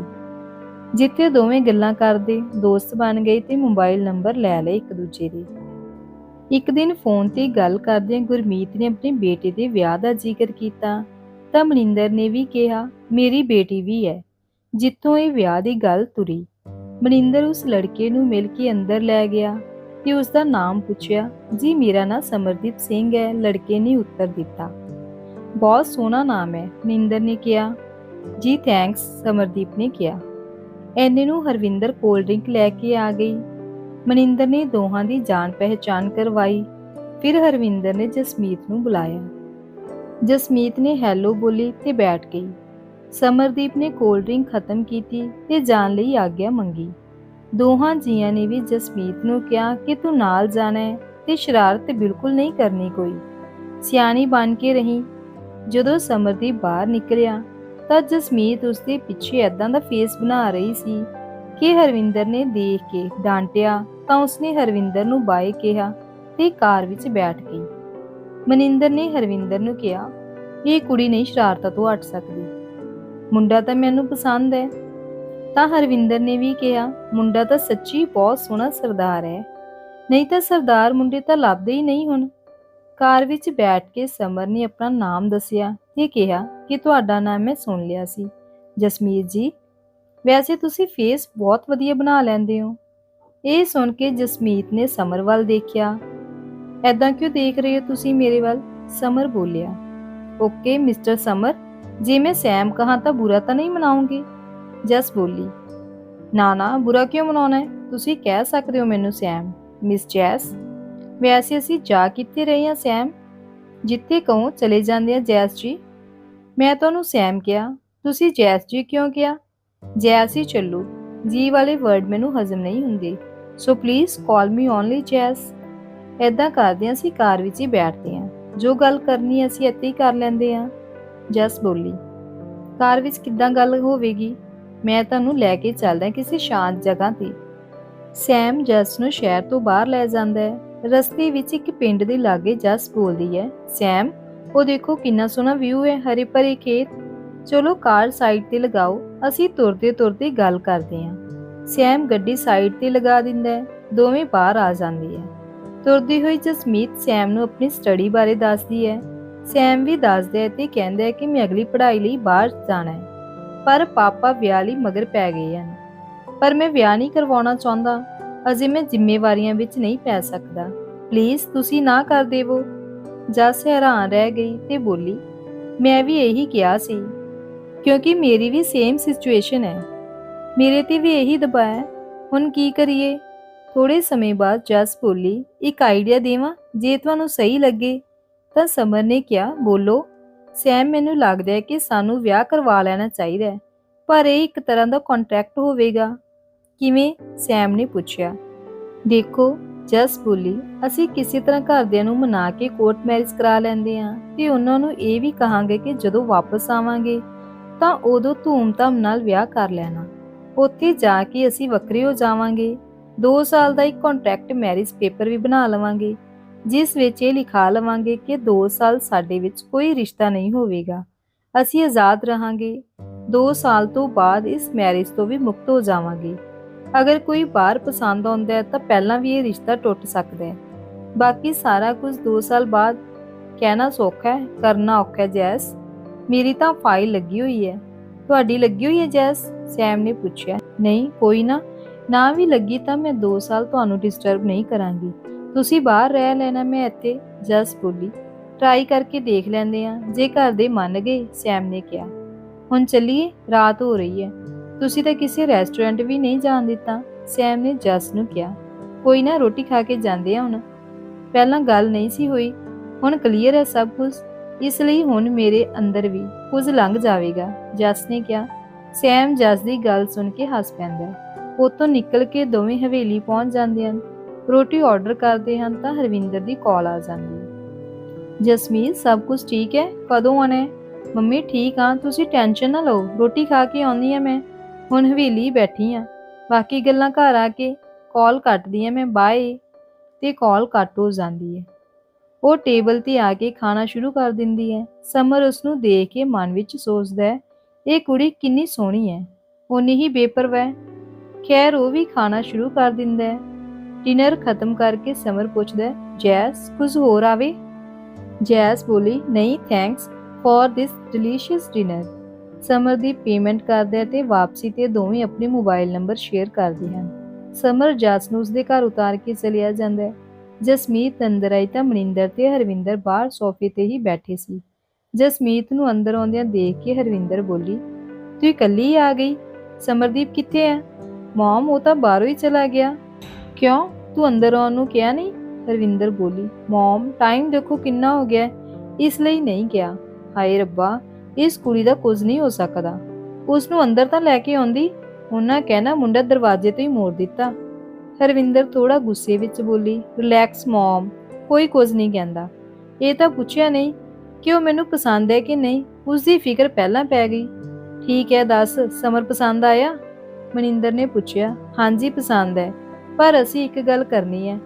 ਜਿੱਥੇ ਦੋਵੇਂ ਗੱਲਾਂ ਕਰਦੇ, ਦੋਸਤ ਬਣ ਗਏ ਤੇ ਮੋਬਾਈਲ ਨੰਬਰ ਲੈ ਲਏ ਇੱਕ ਦੂਜੇ ਦੇ। ਇੱਕ ਦਿਨ ਫੋਨ ਤੇ ਗੱਲ ਕਰਦਿਆਂ ਗੁਰਮੀਤ ਨੇ ਆਪਣੇ ਬੇਟੇ ਦੇ ਵਿਆਹ ਦਾ ਜ਼ਿਕਰ ਕੀਤਾ ਤਾਂ ਮਨਿੰਦਰ ਨੇ ਵੀ ਕਿਹਾ, ਮੇਰੀ ਬੇਟੀ ਵੀ ਹੈ। ਜਿੱਥੋਂ ਇਹ ਵਿਆਹ ਦੀ ਗੱਲ ਤੁਰੀ, ਮਨਿੰਦਰ ਉਸ ਲੜਕੇ ਨੂੰ ਮਿਲ ਕੇ ਅੰਦਰ ਲੈ ਗਿਆ ਤੇ ਉਸ ਦਾ ਨਾਮ ਪੁੱਛਿਆ, ਜੀ ਮੇਰਾ ਨਾਂ ਸਮਰਦੀਪ ਸਿੰਘ ਹੈ, ਲੜਕੇ ਨੇ ਉੱਤਰ ਦਿੱਤਾ। ਬਹੁਤ ਸੋਹਣਾ ਨਾਮ ਹੈ ਮਨਿੰਦਰ ਨੇ ਕਿਹਾ। ਜੀ ਥੈਂਕਸ ਸਮਰਦੀਪ ਨੇ ਕਿਹਾ। ਐਨੇ ਨੂੰ ਹਰਵਿੰਦਰ ਕੋਲਡ ਡਰਿੰਕ ਲੈ ਕੇ ਆ ਗਈ। ਮਨਿੰਦਰ ਨੇ ਦੋਹਾਂ ਦੀ ਜਾਣ ਪਹਿਚਾਨ ਕਰਵਾਈ। ਫਿਰ ਹਰਵਿੰਦਰ ਨੇ ਜਸਮੀਤ ਨੂੰ ਬੁਲਾਇਆ। ਜਸਮੀਤ ਨੇ ਹੈਲੋ ਬੋਲੀ ਤੇ ਬੈਠ ਗਈ। ਸਮਰਦੀਪ ਨੇ ਕੋਲਡ ਡਰਿੰਕ ਖਤਮ ਕੀਤੀ ਤੇ ਜਾਣ ਲਈ ਆਗਿਆ ਮੰਗੀ। ਦੋਹਾਂ ਜੀਆਂ ਨੇ ਵੀ ਜਸਮੀਤ ਨੂੰ ਕਿਹਾ ਕਿ ਤੂੰ ਨਾਲ ਜਾਣਾ ਹੈ ਤੇ ਸ਼ਰਾਰਤ ਬਿਲਕੁਲ ਨਹੀਂ ਕਰਨੀ ਕੋਈ। ਸਿਆਣੀ ਬਣ ਕੇ ਰਹੀ। ਜਦੋਂ ਸਮਰਦੀਪ ਬਾਹਰ ਨਿਕਲਿਆ ਤਾਂ ਜਸਮੀਤ ਉਸਦੇ ਪਿੱਛੇ ਐਦਾਂ ਦਾ ਫੇਸ ਬਣਾ ਰਹੀ ਸੀ ਕਿ ਹਰਵਿੰਦਰ ਨੇ ਦੇਖ ਕੇ ਡਾਂਟਿਆ ਤਾਂ ਉਸਨੇ ਹਰਵਿੰਦਰ ਨੂੰ ਬਾਏ ਕਿਹਾ ਤੇ ਕਾਰ ਵਿੱਚ ਬੈਠ ਗਈ। ਮਨਿੰਦਰ ਨੇ ਹਰਵਿੰਦਰ ਨੂੰ ਕਿਹਾ, ਇਹ ਕੁੜੀ ਨਹੀਂ ਸ਼ਰਾਰਤਾਂ ਤੋਂ ਹਟ ਸਕਦੀ। ਮੁੰਡਾ ਤਾਂ ਮੈਨੂੰ ਪਸੰਦ ਹੈ। ਤਾਂ ਹਰਵਿੰਦਰ ਨੇ ਵੀ ਕਿਹਾ, ਮੁੰਡਾ ਤਾਂ ਸੱਚੀ ਬਹੁਤ ਸੋਹਣਾ ਸਰਦਾਰ ਹੈ। ਨਹੀਂ ਤਾਂ ਸਰਦਾਰ ਮੁੰਡੇ ਤਾਂ ਲੱਭਦੇ ਹੀ ਨਹੀਂ ਹੁਣ। ਕਾਰ ਵਿੱਚ ਬੈਠ ਕੇ ਸਮਰ ਨੇ ਆਪਣਾ ਨਾਮ ਦੱਸਿਆ ਤੇ ਕਿਹਾ ਕਿ ਤੁਹਾਡਾ ਨਾਮ ਮੈਂ ਸੁਣ ਲਿਆ ਸੀ। ਜਸਮੀਤ ਜੀ, ਵੈਸੇ ਤੁਸੀਂ ਫੇਸ ਬਹੁਤ ਵਧੀਆ ਬਣਾ ਲੈਂਦੇ ਹੋ। ਇਹ ਸੁਣ ਕੇ ਜਸਮੀਤ ਨੇ ਸਮਰ ਵੱਲ ਦੇਖਿਆ। ਐਦਾਂ ਕਿਉਂ ਦੇਖ ਰਹੇ ਹੋ ਤੁਸੀਂ ਮੇਰੇ ਵੱਲ? ਸਮਰ ਬੋਲਿਆ। ਓਕੇ, ਮਿਸਟਰ ਸਮਰ, ਜੇ ਮੈਂ ਸੈਮ ਕਹਾਂ ਤਾਂ ਬੁਰਾ ਤਾਂ ਨਹੀਂ ਮਨਾਉਂਗੇ? ਜਸ ਬੋਲੀ, ਨਾ ਨਾ, ਬੁਰਾ ਕਿਉਂ ਮਨਾਉਣਾ ਹੈ? ਤੁਸੀਂ ਕਹਿ ਸਕਦੇ ਹੋ ਮੈਨੂੰ ਸੈਮ ਮਿਸ ਜੈਸ, ਵੈਸੇ ਅਸੀਂ ਜਾ ਕਿੱਥੇ ਰਹੇ ਹਾਂ ਸੈਮ ਜਿੱਥੇ ਕਹੋ ਚਲੇ ਜਾਂਦੇ ਆ ਜੈਸ ਜੀ। ਮੈਂ ਤੁਹਾਨੂੰ ਸੈਮ ਕਿਹਾ। ਤੁਸੀਂ ਜੈਸ ਜੀ ਕਿਉਂ ਕਿਹਾ? ਜੈਸ ਹੀ ਚੱਲੂ। ਜੀ ਵਾਲੇ ਵਰਡ ਮੈਨੂੰ ਹਜ਼ਮ ਨਹੀਂ ਹੁੰਦੇ। So please call me only Jess. ਐਦਾਂ ਕਰਦੇ ਹਾਂ ਅਸੀਂ ਕਾਰ ਵਿੱਚ ਹੀ ਬੈਠਦੇ ਹਾਂ। ਜੋ ਗੱਲ ਕਰਨੀ ਅਸੀਂ ਇੱਥੇ ਹੀ ਕਰ ਲੈਂਦੇ ਹਾਂ। ਜੈਸ ਬੋਲੀ, ਕਾਰ ਵਿੱਚ ਕਿੱਦਾਂ ਗੱਲ ਹੋਵੇਗੀ? ਮੈਂ ਤੁਹਾਨੂੰ ਲੈ ਕੇ ਚੱਲਦਾ ਕਿਸੇ ਸ਼ਾਂਤ ਜਗ੍ਹਾ ਤੇ। ਸੈਮ ਜਸ ਨੂੰ ਸ਼ਹਿਰ ਤੋਂ ਬਾਹਰ ਲੈ ਜਾਂਦਾ ਹੈ। ਰਸਤੇ ਵਿੱਚ ਇੱਕ ਪਿੰਡ ਦੇ ਲਾਗੇ ਜਸ ਬੋਲਦੀ ਹੈ, ਸੈਮ, ਉਹ ਦੇਖੋ ਕਿੰਨਾ ਸੋਹਣਾ ਵਿਊ ਹੈ, ਹਰੇ ਭਰੇ ਖੇਤ। ਚਲੋ ਕਾਰ ਸਾਈਡ ਤੇ ਲਗਾਓ, ਅਸੀਂ ਤੁਰਦੇ ਤੁਰਦੇ ਗੱਲ ਕਰਦੇ ਹਾਂ। ਸੈਮ ਗੱਡੀ ਸਾਈਡ ਤੇ ਲਗਾ ਦਿੰਦਾ ਹੈ, ਦੋਵੇਂ ਬਾਹਰ ਆ ਜਾਂਦੀ ਹੈ। ਤੁਰਦੀ ਹੋਈ ਜਸਮੀਤ ਸੈਮ ਨੂੰ ਆਪਣੀ ਸਟੱਡੀ ਬਾਰੇ ਦੱਸਦੀ ਹੈ। ਸੈਮ ਵੀ ਦੱਸਦਾ ਹੈ ਤੇ ਕਹਿੰਦਾ ਹੈ ਕਿ ਮੈਂ ਅਗਲੀ ਪੜ੍ਹਾਈ ਲਈ ਬਾਹਰ ਜਾਣਾ ਹੈ। ਪਰ ਪਾਪਾ ਵਿਆਹ ਲਈ ਮਗਰ ਪੈ ਗਏ ਹਨ। ਪਰ ਮੈਂ ਵਿਆਹ ਨਹੀਂ ਕਰਵਾਉਣਾ ਚਾਹੁੰਦਾ। ਅਜੇ ਮੈਂ ਜ਼ਿੰਮੇਵਾਰੀਆਂ ਵਿੱਚ ਨਹੀਂ ਪੈ ਸਕਦਾ। ਪਲੀਜ਼ ਤੁਸੀਂ ਨਾ ਕਰ ਦੇਵੋ। ਜਸ ਹੈਰਾਨ ਰਹਿ ਗਈ ਤੇ ਬੋਲੀ, ਮੈਂ ਵੀ ਇਹੀ ਕਿਹਾ ਸੀ, ਕਿਉਂਕਿ ਮੇਰੀ ਵੀ ਸੇਮ ਸਿਚੁਏਸ਼ਨ ਹੈ। ਮੇਰੇ ਤੇ ਵੀ ਇਹੀ ਦਬਾਅ ਹੈ। ਹੁਣ ਕੀ ਕਰੀਏ? ਥੋੜੇ ਸਮੇਂ ਬਾਅਦ ਜਸ ਬੋਲੀ, ਇੱਕ ਆਈਡੀਆ ਦੇਵਾਂ, ਜੇ ਤੁਹਾਨੂੰ ਸਹੀ ਲੱਗੇ, ਤਾਂ ਸਮਰ ਨੇ ਕਿਹਾ, ਬੋਲੋ। ਸੈਮ ਮੈਨੂੰ ਲੱਗਦਾ ਹੈ ਕਿ ਸਾਨੂੰ ਵਿਆਹ ਕਰਵਾ ਲੈਣਾ ਚਾਹੀਦਾ ਹੈ, ਪਰ ਇਹ ਇੱਕ ਤਰ੍ਹਾਂ ਦਾ ਕੰਟਰੈਕਟ ਹੋਵੇਗਾ। ਕਿਵੇਂ? ਸੈਮ ਨੇ ਪੁੱਛਿਆ। ਦੇਖੋ, ਜਸ ਬੋਲੀ, ਅਸੀਂ ਕਿਸੇ ਤਰ੍ਹਾਂ ਘਰਦਿਆਂ ਨੂੰ ਮਨਾ ਕੇ ਕੋਰਟ ਮੈਰਿਜ ਕਰਾ ਲੈਂਦੇ ਹਾਂ ਤੇ ਉਹਨਾਂ ਨੂੰ ਇਹ ਵੀ ਕਹਾਂਗੇ ਕਿ ਜਦੋਂ ਵਾਪਸ ਆਵਾਂਗੇ, ਤਾਂ ਉਦੋਂ ਧੂਮ-ਧਾਮ ਨਾਲ ਵਿਆਹ ਕਰ ਲੈਣਾ। ਉੱਥੇ ਜਾ ਕੇ ਅਸੀਂ ਵੱਖਰੇ ਹੋ ਜਾਵਾਂਗੇ। 2 ਸਾਲ ਦਾ ਇੱਕ ਕੰਟਰੈਕਟ ਮੈਰਿਜ ਪੇਪਰ ਵੀ ਬਣਾ ਲਵਾਂਗੇ। ਜਿਸ ਵਿੱਚ ਇਹ ਲਿਖਾ ਲਵਾਂਗੇ ਕਿ 2 ਸਾਲ ਸਾਡੇ ਵਿੱਚ ਕੋਈ ਰਿਸ਼ਤਾ ਨਹੀਂ ਹੋਵੇਗਾ। ਅਸੀਂ ਆਜ਼ਾਦ ਰਹਾਂਗੇ। 2 ਸਾਲ ਤੋਂ ਬਾਅਦ ਇਸ ਮੈਰਿਜ ਤੋਂ ਵੀ ਮੁਕਤ ਹੋ ਜਾਵਾਂਗੇ। ਅਗਰ ਕੋਈ ਬਾਹਰ ਪਸੰਦ ਆਉਂਦਾ ਹੈ ਤਾਂ ਪਹਿਲਾਂ ਵੀ ਇਹ ਰਿਸ਼ਤਾ ਟੁੱਟ ਸਕਦਾ ਹੈ। ਬਾਕੀ ਸਾਰਾ ਕੁਝ 2 ਸਾਲ ਬਾਅਦ ਕਹਿਣਾ ਸੌਖਾ ਹੈ, ਕਰਨਾ ਔਖਾ ਹੈ, ਜੈਸ। ਮੇਰੀ ਤਾਂ ਫਾਈਲ ਲੱਗੀ ਹੋਈ ਹੈ। ਤੁਹਾਡੀ ਲੱਗੀ ਹੋਈ ਹੈ, ਜੈਸ? ਸੈਮ ਨੇ ਪੁੱਛਿਆ। ਨਹੀਂ, ਕੋਈ ਨਾ। ਨਾ ਵੀ ਲੱਗੀ ਤਾਂ ਮੈਂ 2 ਸਾਲ ਤੁਹਾਨੂੰ ਡਿਸਟਰਬ ਨਹੀਂ ਕਰਾਂਗੀ। ਤੁਸੀਂ ਬਾਹਰ ਰਹਿ ਲੈਣਾ ਮੈਂ ਇੱਥੇ, ਜਸ ਬੋਲੀ। ਟਰਾਈ ਕਰਕੇ ਦੇਖ ਲੈਂਦੇ ਆ ਜੇ ਘਰ ਦੇ ਮੰਨ ਗਏ ਸੈਮ ਨੇ ਕਿਹਾ। ਹੁਣ ਚੱਲੀਏ, ਰਾਤ ਹੋ ਰਹੀ ਹੈ। ਤੁਸੀਂ ਤਾਂ ਕਿਸੇ ਰੈਸਟੋਰੈਂਟ ਵੀ ਨਹੀਂ ਜਾਣ ਦਿੱਤਾ ਸੈਮ ਨੇ ਜਸ ਨੂੰ ਕਿਹਾ। ਕੋਈ ਨਾ, ਰੋਟੀ ਖਾ ਕੇ ਜਾਂਦੇ ਆ ਹੁਣ। ਪਹਿਲਾਂ ਗੱਲ ਨਹੀਂ ਸੀ ਹੋਈ। ਹੁਣ ਕਲੀਅਰ ਹੈ ਸਭ ਕੁਝ। ਇਸ ਲਈ ਹੁਣ ਮੇਰੇ ਅੰਦਰ ਵੀ ਕੁਝ ਲੰਘ ਜਾਵੇਗਾ, ਜਸ ਨੇ ਕਿਹਾ। ਸੈਮ ਜਸ ਦੀ ਗੱਲ ਸੁਣ ਕੇ ਹੱਸ ਪੈਂਦਾ ਹੈ। ਉੱਥੋਂ ਨਿਕਲ ਕੇ ਦੋਵੇਂ ਹਵੇਲੀ ਪਹੁੰਚ ਜਾਂਦੇ ਹਨ। ਰੋਟੀ ਆਰਡਰ ਕਰਦੇ ਹਨ ਤਾਂ ਹਰਵਿੰਦਰ ਦੀ ਕਾਲ ਆ ਜਾਂਦੀ ਹੈ। ਜਸਮੀਤ, ਸਭ ਕੁਝ ਠੀਕ ਹੈ? ਕਦੋਂ ਆਣਾ ਹੈ? ਮੰਮੀ, ਠੀਕ ਆ ਤੁਸੀਂ ਟੈਨਸ਼ਨ ਨਾ ਲਓ। ਰੋਟੀ ਖਾ ਕੇ ਆਉਂਦੀ ਆ ਮੈਂ। ਹੁਣ ਹਵੇਲੀ ਬੈਠੀ ਆ ਬਾਕੀ ਗੱਲਾਂ ਘਰ ਆ ਕੇ ਕਾਲ ਕੱਟਦੀ ਆ ਮੈਂ ਬਾਏ ਤੇ ਕਾਲ ਕੱਟ ਹੋ ਜਾਂਦੀ ਹੈ। ਉਹ ਟੇਬਲ ਤੇ ਆ ਕੇ ਖਾਣਾ ਸ਼ੁਰੂ ਕਰ ਦਿੰਦੀ ਹੈ। ਸਮਰ ਉਸ ਨੂੰ ਦੇਖ ਕੇ ਮਨ ਵਿੱਚ ਸੋਚਦਾ ਹੈ, ਇਹ ਕੁੜੀ ਕਿੰਨੀ ਸੋਹਣੀ ਹੈ। ਉਨੀ ਹੀ ਬੇਪਰਵਾਹ ਖੈਰ, ਉਹ ਵੀ ਖਾਣਾ ਸ਼ੁਰੂ ਕਰ ਦਿੰਦਾ ਹੈ। ਡਿਨਰ ਖਤਮ ਕਰਕੇ ਸਮਰ ਪੁੱਛਦਾ ਜੈਸ, ਕੁਝ ਹੋਰ ਆਵੇ? ਜੈਸ ਬੋਲੀ, ਨਹੀਂ thanks for this delicious dinner Samar the payment ਕਰਦਾ ਹੈ ਤੇ ਵਾਪਸੀ ਤੇ ਦੋਵੇਂ ਆਪਣੇ ਮੋਬਾਈਲ ਨੰਬਰ ਸ਼ੇਅਰ ਕਰਦੇ ਹਨ। ਸਮਰ ਜੈਸ ਨੂੰ ਉਸਦੇ ਘਰ ਉਤਾਰ ਕੇ ਚਲਿਆ ਜਾਂਦਾ ਹੈ। ਜਸਮੀਤ ਅੰਦਰ ਆਈ ਤਾਂ ਮਨਿੰਦਰ ਤੇ ਹਰਵਿੰਦਰ ਬਾਹਰ ਸੋਫੇ ਤੇ ਹੀ ਬੈਠੇ ਸੀ। ਜਸਮੀਤ ਨੂੰ ਅੰਦਰ ਆਉਂਦਿਆਂ ਦੇਖ ਕੇ ਹਰਵਿੰਦਰ ਬੋਲੀ, ਤੂੰ ਇਕੱਲੀ ਆ ਗਈ? ਸਮਰਦੀਪ ਕਿੱਥੇ ਹੈ? ਮਮ, ਉਹ ਤਾਂ ਬਾਹਰੋਂ ਹੀ ਚਲਾ ਗਿਆ। ਕਿਉਂ? ਤੂੰ ਅੰਦਰ ਆਉਣ ਨੂੰ ਕਿਹਾ ਨਹੀਂ? ਰਵਿੰਦਰ ਬੋਲੀ, ਮਮ ਟਾਈਮ ਦੇਖੋ ਕਿੰਨਾ ਹੋ ਗਿਆ ਇਸ ਲਈ ਨਹੀਂ ਗਿਆ ਹਾਏ ਰੱਬਾ, ਇਸ ਕੁੜੀ ਦਾ ਕੁਝ ਨਹੀਂ ਹੋ ਸਕਦਾ। ਉਸ ਨੂੰ ਅੰਦਰ ਤਾਂ ਲੈ ਕੇ ਆਉਂਦੀ। ਉਹਨਾਂ ਕਹਿਣਾ ਮੁੰਡਾ ਦਰਵਾਜ਼ੇ ਤੋਂ ਹੀ ਮੋੜ ਦਿੱਤਾ। ਹਰਵਿੰਦਰ ਥੋੜਾ ਗੁੱਸੇ ਵਿੱਚ ਬੋਲੀ ਰਿਲੈਕਸ ਮਮ, ਕੋਈ ਕੁਝ ਨਹੀਂ ਕਹਿੰਦਾ। ਇਹ ਤਾਂ ਪੁੱਛਿਆ ਨਹੀਂ ਕਿ ਉਹ ਮੈਨੂੰ ਪਸੰਦ ਹੈ ਕਿ ਨਹੀਂ? ਉਸ ਦੀ ਫਿਕਰ ਪਹਿਲਾਂ ਪੈ ਗਈ। ਠੀਕ ਹੈ, ਦੱਸ, ਸਮਰ ਪਸੰਦ ਆਇਆ? ਮਨਿੰਦਰ ਨੇ ਪੁੱਛਿਆ, ਹਾਂਜੀ, ਪਸੰਦ ਹੈ। ਪਰ ਅਸੀਂ ਇੱਕ ਗੱਲ ਕਰਨੀ ਹੈ।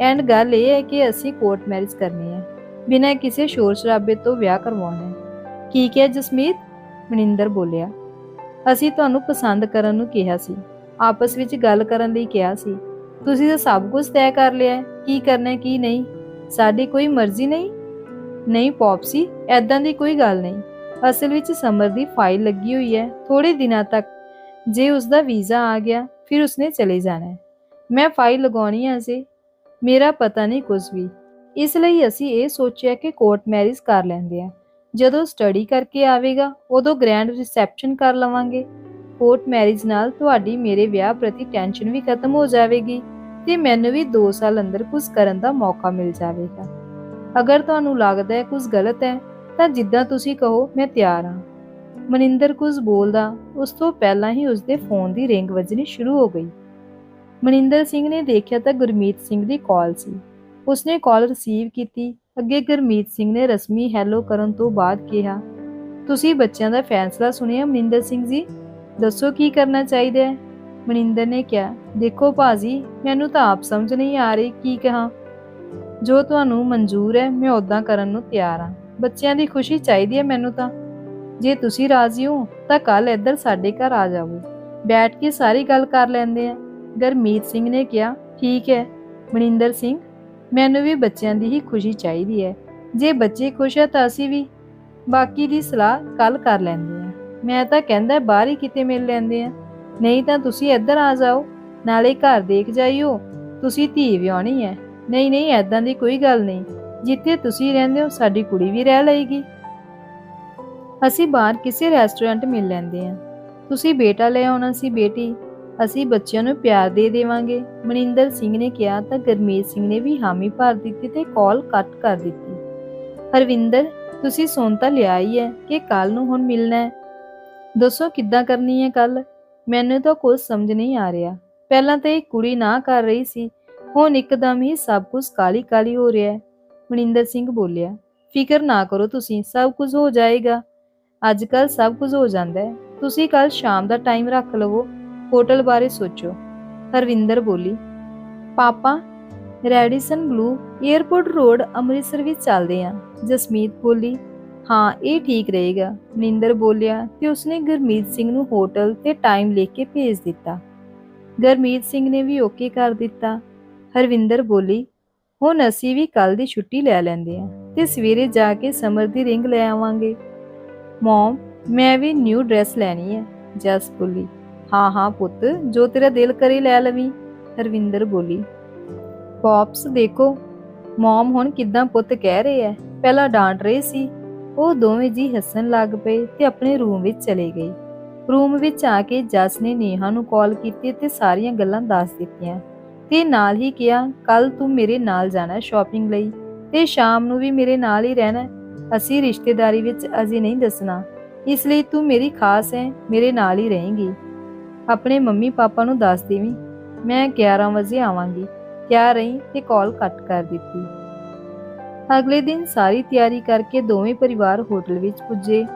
ਐਂਡ ਗੱਲ ਇਹ ਹੈ ਕਿ ਅਸੀਂ ਕੋਰਟ ਮੈਰਿਜ ਕਰਨੀ ਹੈ। ਬਿਨਾਂ ਕਿਸੇ ਸ਼ੋਰ ਸ਼ਰਾਬੇ ਤੋਂ ਵਿਆਹ ਕਰਵਾਉਣਾ ਹੈ। ਕੀ ਕਿਹਾ ਜਸਮੀਤ? ਮਨਿੰਦਰ ਬੋਲਿਆ। ਅਸੀਂ ਤੁਹਾਨੂੰ ਪਸੰਦ ਕਰਨ ਨੂੰ ਕਿਹਾ ਸੀ। ਆਪਸ ਵਿੱਚ ਗੱਲ ਕਰਨ ਲਈ ਕਿਹਾ ਸੀ। ਤੁਸੀਂ ਤਾਂ ਸਭ ਕੁਝ ਤੈਅ ਕਰ ਲਿਆ ਹੈ। ਕੀ ਕਰਨਾ ਹੈ, ਕੀ ਨਹੀਂ? ਸਾਡੀ ਕੋਈ ਮਰਜ਼ੀ ਨਹੀਂ? ਨਹੀਂ ਪੌਪਸੀ ਐਦਾਂ ਦੀ ਕੋਈ ਗੱਲ ਨਹੀਂ। ਅਸਲ ਵਿੱਚ ਸਮਰ ਦੀ ਫਾਈਲ ਲੱਗੀ ਹੋਈ ਹੈ। ਥੋੜੇ ਦਿਨਾਂ ਤੱਕ ਜੇ ਉਸ ਦਾ ਵੀਜ਼ਾ ਆ ਗਿਆ, ਫਿਰ ਉਸਨੇ ਚਲੇ ਜਾਣਾ ਹੈ। ਮੈਂ ਫਾਈਲ ਲਗਾਉਣੀ ਆ ਅਜੇ ਮੇਰਾ ਪਤਾ ਨਹੀਂ ਕੁਝ ਵੀ। ਇਸ ਲਈ ਅਸੀਂ ਇਹ ਸੋਚਿਆ ਕਿ ਕੋਰਟ ਮੈਰਿਜ ਕਰ ਲੈਂਦੇ ਆ। ਜਦੋਂ ਸਟੱਡੀ ਕਰਕੇ ਆਵੇਗਾ, ਉਦੋਂ ਗ੍ਰੈਂਡ ਰਿਸੈਪਸ਼ਨ ਕਰ ਲਵਾਂਗੇ। ਕੋਰਟ ਮੈਰਿਜ ਨਾਲ ਤੁਹਾਡੀ ਮੇਰੇ ਵਿਆਹ ਪ੍ਰਤੀ ਟੈਨਸ਼ਨ ਵੀ ਖਤਮ ਹੋ ਜਾਵੇਗੀ ਤੇ ਮੈਨੂੰ ਵੀ 2 ਸਾਲ ਅੰਦਰ ਕੁਝ ਕਰਨ ਦਾ ਮੌਕਾ ਮਿਲ ਜਾਵੇਗਾ। ਅਗਰ ਤੁਹਾਨੂੰ ਲੱਗਦਾ ਹੈ ਕੁਝ ਗਲਤ ਹੈ, ਤਾਂ ਜਿੱਦਾਂ ਤੁਸੀਂ ਕਹੋ, ਮੈਂ ਤਿਆਰ ਹਾਂ। ਮਨਿੰਦਰ ਕੁਝ ਬੋਲਦਾ, ਉਸ ਤੋਂ ਪਹਿਲਾਂ ਹੀ ਉਸਦੇ ਫੋਨ ਦੀ ਰਿੰਗ ਵੱਜਣੀ ਸ਼ੁਰੂ ਹੋ ਗਈ। ਮਨਿੰਦਰ ਸਿੰਘ ਨੇ ਦੇਖਿਆ ਤਾਂ ਗੁਰਮੀਤ ਸਿੰਘ ਦੀ ਕਾਲ ਸੀ। ਉਸਨੇ ਕਾਲ ਰਿਸੀਵ ਕੀਤੀ। ਅੱਗੇ ਗੁਰਮੀਤ ਸਿੰਘ ਨੇ ਰਸਮੀ ਹੈਲੋ ਕਰਨ ਤੋਂ ਬਾਅਦ ਕਿਹਾ, ਤੁਸੀਂ ਬੱਚਿਆਂ ਦਾ ਫੈਸਲਾ ਸੁਣਿਆ ਮਨਿੰਦਰ ਸਿੰਘ ਜੀ? ਦੱਸੋ ਕੀ ਕਰਨਾ ਚਾਹੀਦਾ ਹੈ? ਮਨਿੰਦਰ ਨੇ ਕਿਹਾ, ਦੇਖੋ ਭਾਜੀ, ਮੈਨੂੰ ਤਾਂ ਆਪ ਸਮਝ ਨਹੀਂ ਆ ਰਹੀ, ਕੀ ਕਹਾਂ? ਜੋ ਤੁਹਾਨੂੰ ਮਨਜ਼ੂਰ ਹੈ, ਮੈਂ ਉਦਾਂ ਕਰਨ ਨੂੰ ਤਿਆਰ ਹਾਂ। ਬੱਚਿਆਂ ਦੀ ਖੁਸ਼ੀ ਚਾਹੀਦੀ ਹੈ ਮੈਨੂੰ ਤਾਂ। ਜੇ ਤੁਸੀਂ ਰਾਜ਼ੀ ਹੋ, ਤਾਂ ਕੱਲ ਇੱਧਰ ਸਾਡੇ ਘਰ ਆ ਜਾਵੋ। ਬੈਠ ਕੇ ਸਾਰੀ ਗੱਲ ਕਰ ਲੈਂਦੇ ਆ। ਗਰਮੀਤ ਸਿੰਘ ਨੇ ਕਿਹਾ, ਠੀਕ ਹੈ, ਮਨਿੰਦਰ ਸਿੰਘ, ਮੈਨੂੰ ਵੀ ਬੱਚਿਆਂ ਦੀ ਹੀ ਖੁਸ਼ੀ ਚਾਹੀਦੀ ਹੈ। ਜੇ ਬੱਚੇ ਖੁਸ਼ ਹੈ ਤਾਂ ਅਸੀਂ ਵੀ। ਬਾਕੀ ਦੀ ਸਲਾਹ ਕੱਲ ਕਰ ਲੈਂਦੇ ਆ ਮੈਂ ਤਾਂ ਕਹਿੰਦਾ ਬਾਹਰ ਹੀ ਕਿਤੇ ਮਿਲ ਲੈਂਦੇ ਆ ਨਹੀਂ ਤਾਂ ਤੁਸੀਂ ਇੱਧਰ ਆ ਜਾਓ, ਨਾਲੇ ਘਰ ਦੇਖ ਜਾਈਓ ਤੁਸੀਂ ਧੀ ਵਿਆਹਣੀ ਹੈ। ਨਹੀਂ ਨਹੀਂ ਐਦਾਂ ਦੀ ਕੋਈ ਗੱਲ ਨਹੀਂ। ਜਿੱਥੇ ਤੁਸੀਂ ਰਹਿੰਦੇ ਹੋ, ਸਾਡੀ ਕੁੜੀ ਵੀ ਰਹਿ ਲਏਗੀ। ਅਸੀਂ ਬਾਹਰ ਕਿਸੇ ਰੈਸਟੋਰੈਂਟ ਮਿਲ ਲੈਂਦੇ ਆ ਤੁਸੀਂ ਬੇਟਾ ਲੈ ਆਉਣਾ ਸੀ ਬੇਟੀ। ਅਸੀਂ ਬੱਚਿਆਂ ਨੂੰ ਪਿਆਰ ਦੇ ਦੇਵਾਂਗੇ। ਮਨਿੰਦਰ ਸਿੰਘ ਨੇ ਕਿਹਾ ਤਾਂ ਗਰਮੀਤ ਸਿੰਘ ਨੇ ਵੀ ਹਾਮੀ ਭਰ ਦਿੱਤੀ ਤੇ ਕਾਲ ਕੱਟ ਕਰ ਦਿੱਤੀ। ਹਰਵਿੰਦਰ, ਤੁਸੀਂ ਸੁਣ ਤਾਂ ਲਿਆ ਹੀ ਹੈ ਕਿ ਕੱਲ ਨੂੰ ਹੁਣ ਮਿਲਣਾ ਹੈ। ਦੱਸੋ ਕਿੱਦਾਂ ਕਰਨੀ ਹੈ ਕੱਲ? ਮੈਨੂੰ ਤਾਂ ਕੁਝ ਸਮਝ ਨਹੀਂ ਆ ਰਿਹਾ। ਪਹਿਲਾਂ ਤਾਂ ਇਹ ਕੁੜੀ ਨਾ ਕਰ ਰਹੀ ਸੀ। ਹੁਣ ਇੱਕਦਮ ਹੀ ਸਭ ਕੁਝ ਕਾਲੀ ਕਾਲੀ ਹੋ ਰਿਹਾ ਹੈ। ਮਨਿੰਦਰ ਸਿੰਘ ਬੋਲਿਆ, ਫਿਕਰ ਨਾ ਕਰੋ ਤੁਸੀਂ, ਸਭ ਕੁਝ ਹੋ ਜਾਏਗਾ। ਅੱਜ ਕੱਲ ਸਭ ਕੁਝ ਹੋ ਜਾਂਦਾ ਹੈ। ਤੁਸੀਂ ਕੱਲ ਸ਼ਾਮ ਦਾ ਟਾਈਮ ਰੱਖ ਲਵੋ। ਹੋਟਲ ਬਾਰੇ ਸੋਚੋ। ਹਰਵਿੰਦਰ ਬੋਲੀ, papa, Radisson Blu airport road Amritsar ਵਿੱਚ ਚੱਲਦੇ ਹਾਂ ਜਸਮੀਤ ਬੋਲੀ, ਹਾਂ, ਇਹ ਠੀਕ ਰਹੇਗਾ। ਨਿੰਦਰ ਬੋਲਿਆ, ਤੇ ਉਸਨੇ ਗੁਰਮੀਤ ਸਿੰਘ ਨੂੰ ਹੋਟਲ ਤੇ ਟਾਈਮ ਲਿਖ ਕੇ ਭੇਜ ਦਿੱਤਾ। ਗੁਰਮੀਤ ਸਿੰਘ ਨੇ ਵੀ ਓਕੇ ਕਰ ਦਿੱਤਾ। ਹਰਵਿੰਦਰ ਬੋਲੀ, ਹੁਣ ਅਸੀਂ ਵੀ ਕੱਲ ਦੀ ਛੁੱਟੀ ਲੈ ਲੈਂਦੇ ਹਾਂ ਤੇ ਸਵੇਰੇ ਜਾ ਕੇ ਸਮਰ ਦੀ ਰਿੰਗ ਲੈ ਆਵਾਂਗੇ। ਮਮ, ਮੈਂ ਵੀ ਨਿਊ ਡਰੈਸ ਲੈਣੀ ਹੈ। ਜਸ ਬੋਲੀ ਹਾਂ ਹਾਂ ਪੁੱਤ, ਜੋ ਤੇਰਾ ਦਿਲ ਕਰੇ ਲੈ ਲਵੀ, ਹਰਵਿੰਦਰ ਬੋਲੀ। ਪੌਪਸ ਦੇਖੋ, ਮਮ ਹੁਣ ਕਿਦਾਂ ਪੁੱਤ ਕਹਿ ਰਹੇ ਐ। ਪਹਿਲਾਂ ਡਾਂਟ ਰਹੇ ਸੀ, ਉਹ ਦੋਵੇਂ ਜੀ ਹੱਸਣ ਲੱਗ ਪਏ ਤੇ ਆਪਣੇ ਰੂਮ ਵਿੱਚ ਚਲੇ ਗਏ। ਰੂਮ ਵਿੱਚ ਆ ਕੇ ਜਸ ਨੇ ਨੇਹਾ ਨੂੰ ਕਾਲ ਕੀਤੀ ਤੇ ਸਾਰੀਆਂ ਗੱਲਾਂ ਦੱਸ ਦਿੱਤੀਆਂ। ਤੇ ਨਾਲ ਹੀ ਕਿਹਾ ਕੱਲ ਤੂੰ ਮੇਰੇ ਨਾਲ ਜਾਣਾ ਸ਼ਾਪਿੰਗ ਲਈ ਤੇ ਸ਼ਾਮ ਨੂੰ ਵੀ ਮੇਰੇ ਨਾਲ ਹੀ ਰਹਿਣਾ। ਅਸੀਂ ਰਿਸ਼ਤੇਦਾਰੀ ਵਿੱਚ ਅਜੇ ਨਹੀਂ ਦੱਸਣਾ। ਇਸ ਲਈ ਤੂੰ ਮੇਰੀ ਖਾਸ ਹੈ ਮੇਰੇ ਨਾਲ ਹੀ ਰਹੇਂਗੀ। ਆਪਣੇ ਮੰਮੀ ਪਾਪਾ ਨੂੰ ਦੱਸ ਦੇਵੀਂ ਮੈਂ 11 ਵਜੇ ਆਵਾਂਗੀ। ਤਿਆਰ ਰਹੀ ਤੇ ਕਾਲ ਕੱਟ ਕਰ ਦਿੱਤੀ। ਅਗਲੇ ਦਿਨ ਸਾਰੀ ਤਿਆਰੀ ਕਰਕੇ ਦੋਵੇਂ ਪਰਿਵਾਰ ਹੋਟਲ ਵਿੱਚ ਪੁੱਜੇ।